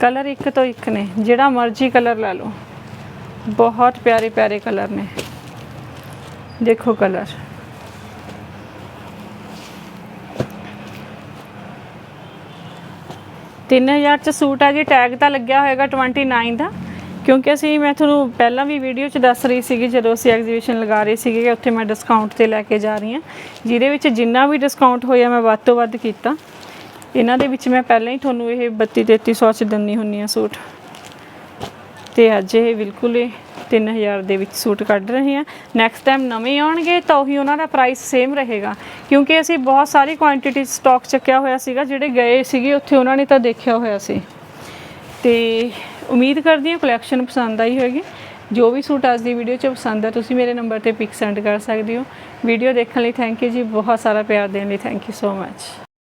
ਕਲਰ ਇੱਕ ਤੋਂ ਇੱਕ ਨੇ ਜਿਹੜਾ ਮਰਜ਼ੀ ਕਲਰ ਲੈ ਲਓ। ਬਹੁਤ ਪਿਆਰੇ ਪਿਆਰੇ ਕਲਰ ਨੇ। ਦੇਖੋ ਕਲਰ ਤਿੰਨ ਹਜ਼ਾਰ ਚ ਸੂਟ ਆ ਜੀ ਟੈਗ ਤਾਂ ਲੱਗਿਆ ਹੋਏਗਾ 29 ਦਾ। ਕਿਉਂਕਿ ਅਸੀਂ, ਮੈਂ ਤੁਹਾਨੂੰ ਪਹਿਲਾਂ ਵੀ ਵੀਡੀਓ ਚ ਦੱਸ ਰਹੀ ਸੀਗੀ, ਜਦੋਂ ਅਸੀਂ ਐਗਜ਼ੀਬਿਸ਼ਨ ਲਗਾ ਰਹੇ ਸੀਗੇ ਉੱਥੇ ਮੈਂ ਡਿਸਕਾਊਂਟ ਤੇ ਲੈ ਕੇ ਜਾ ਰਹੀ ਹਾਂ। ਜਿਹਦੇ ਵਿੱਚ ਜਿੰਨਾ ਵੀ ਡਿਸਕਾਊਂਟ ਹੋਇਆ, ਮੈਂ ਵੱਧ ਤੋਂ ਵੱਧ ਕੀਤਾ। ਇਹਨਾਂ ਦੇ ਵਿੱਚ ਮੈਂ ਪਹਿਲਾਂ ਹੀ ਤੁਹਾਨੂੰ ਇਹ 32 3300 ਚ ਦਿੰਨੀ ਹੁੰਨੀ ਆ ਸੂਟ। ਤੇ ਅੱਜ ਇਹ ਬਿਲਕੁਲ ਹੀ 3000 ਦੇ ਵਿੱਚ ਸੂਟ ਕੱਢ ਰਹੇ ਹਾਂ। ਨੈਕਸਟ ਟਾਈਮ ਨਵੇਂ ਆਉਣਗੇ ਤਾਂ ਉਹੀ ਉਹਨਾਂ ਦਾ ਪ੍ਰਾਈਸ ਸੇਮ ਰਹੇਗਾ। ਕਿਉਂਕਿ ਅਸੀਂ ਬਹੁਤ ਸਾਰੀ ਕੁਆਂਟੀਟੀ ਸਟਾਕ ਚੱਕਿਆ ਹੋਇਆ ਸੀਗਾ, ਜਿਹੜੇ ਗਏ ਸੀਗੇ, ਉੱਥੇ ਉਹਨਾਂ ਨੇ ਤਾਂ ਦੇਖਿਆ ਹੋਇਆ ਸੀ। ਤੇ ਉਮੀਦ ਕਰਦੀ ਹਾਂ ਕਲੈਕਸ਼ਨ ਪਸੰਦ ਆਈ ਹੋਵੇਗੀ ਜੋ ਵੀ ਸੂਟ ਅੱਜ ਦੀ ਵੀਡੀਓ 'ਚ ਪਸੰਦ ਆ, ਤੁਸੀਂ ਮੇਰੇ ਨੰਬਰ ਤੇ ਪਿਕ ਸੈਂਡ ਕਰ ਸਕਦੇ ਹੋ। ਵੀਡੀਓ ਦੇਖਣ ਲਈ ਥੈਂਕ ਯੂ ਜੀ, ਬਹੁਤ ਸਾਰਾ ਪਿਆਰ ਦੇਣ ਲਈ ਥੈਂਕ ਯੂ ਸੋ ਮੱਚ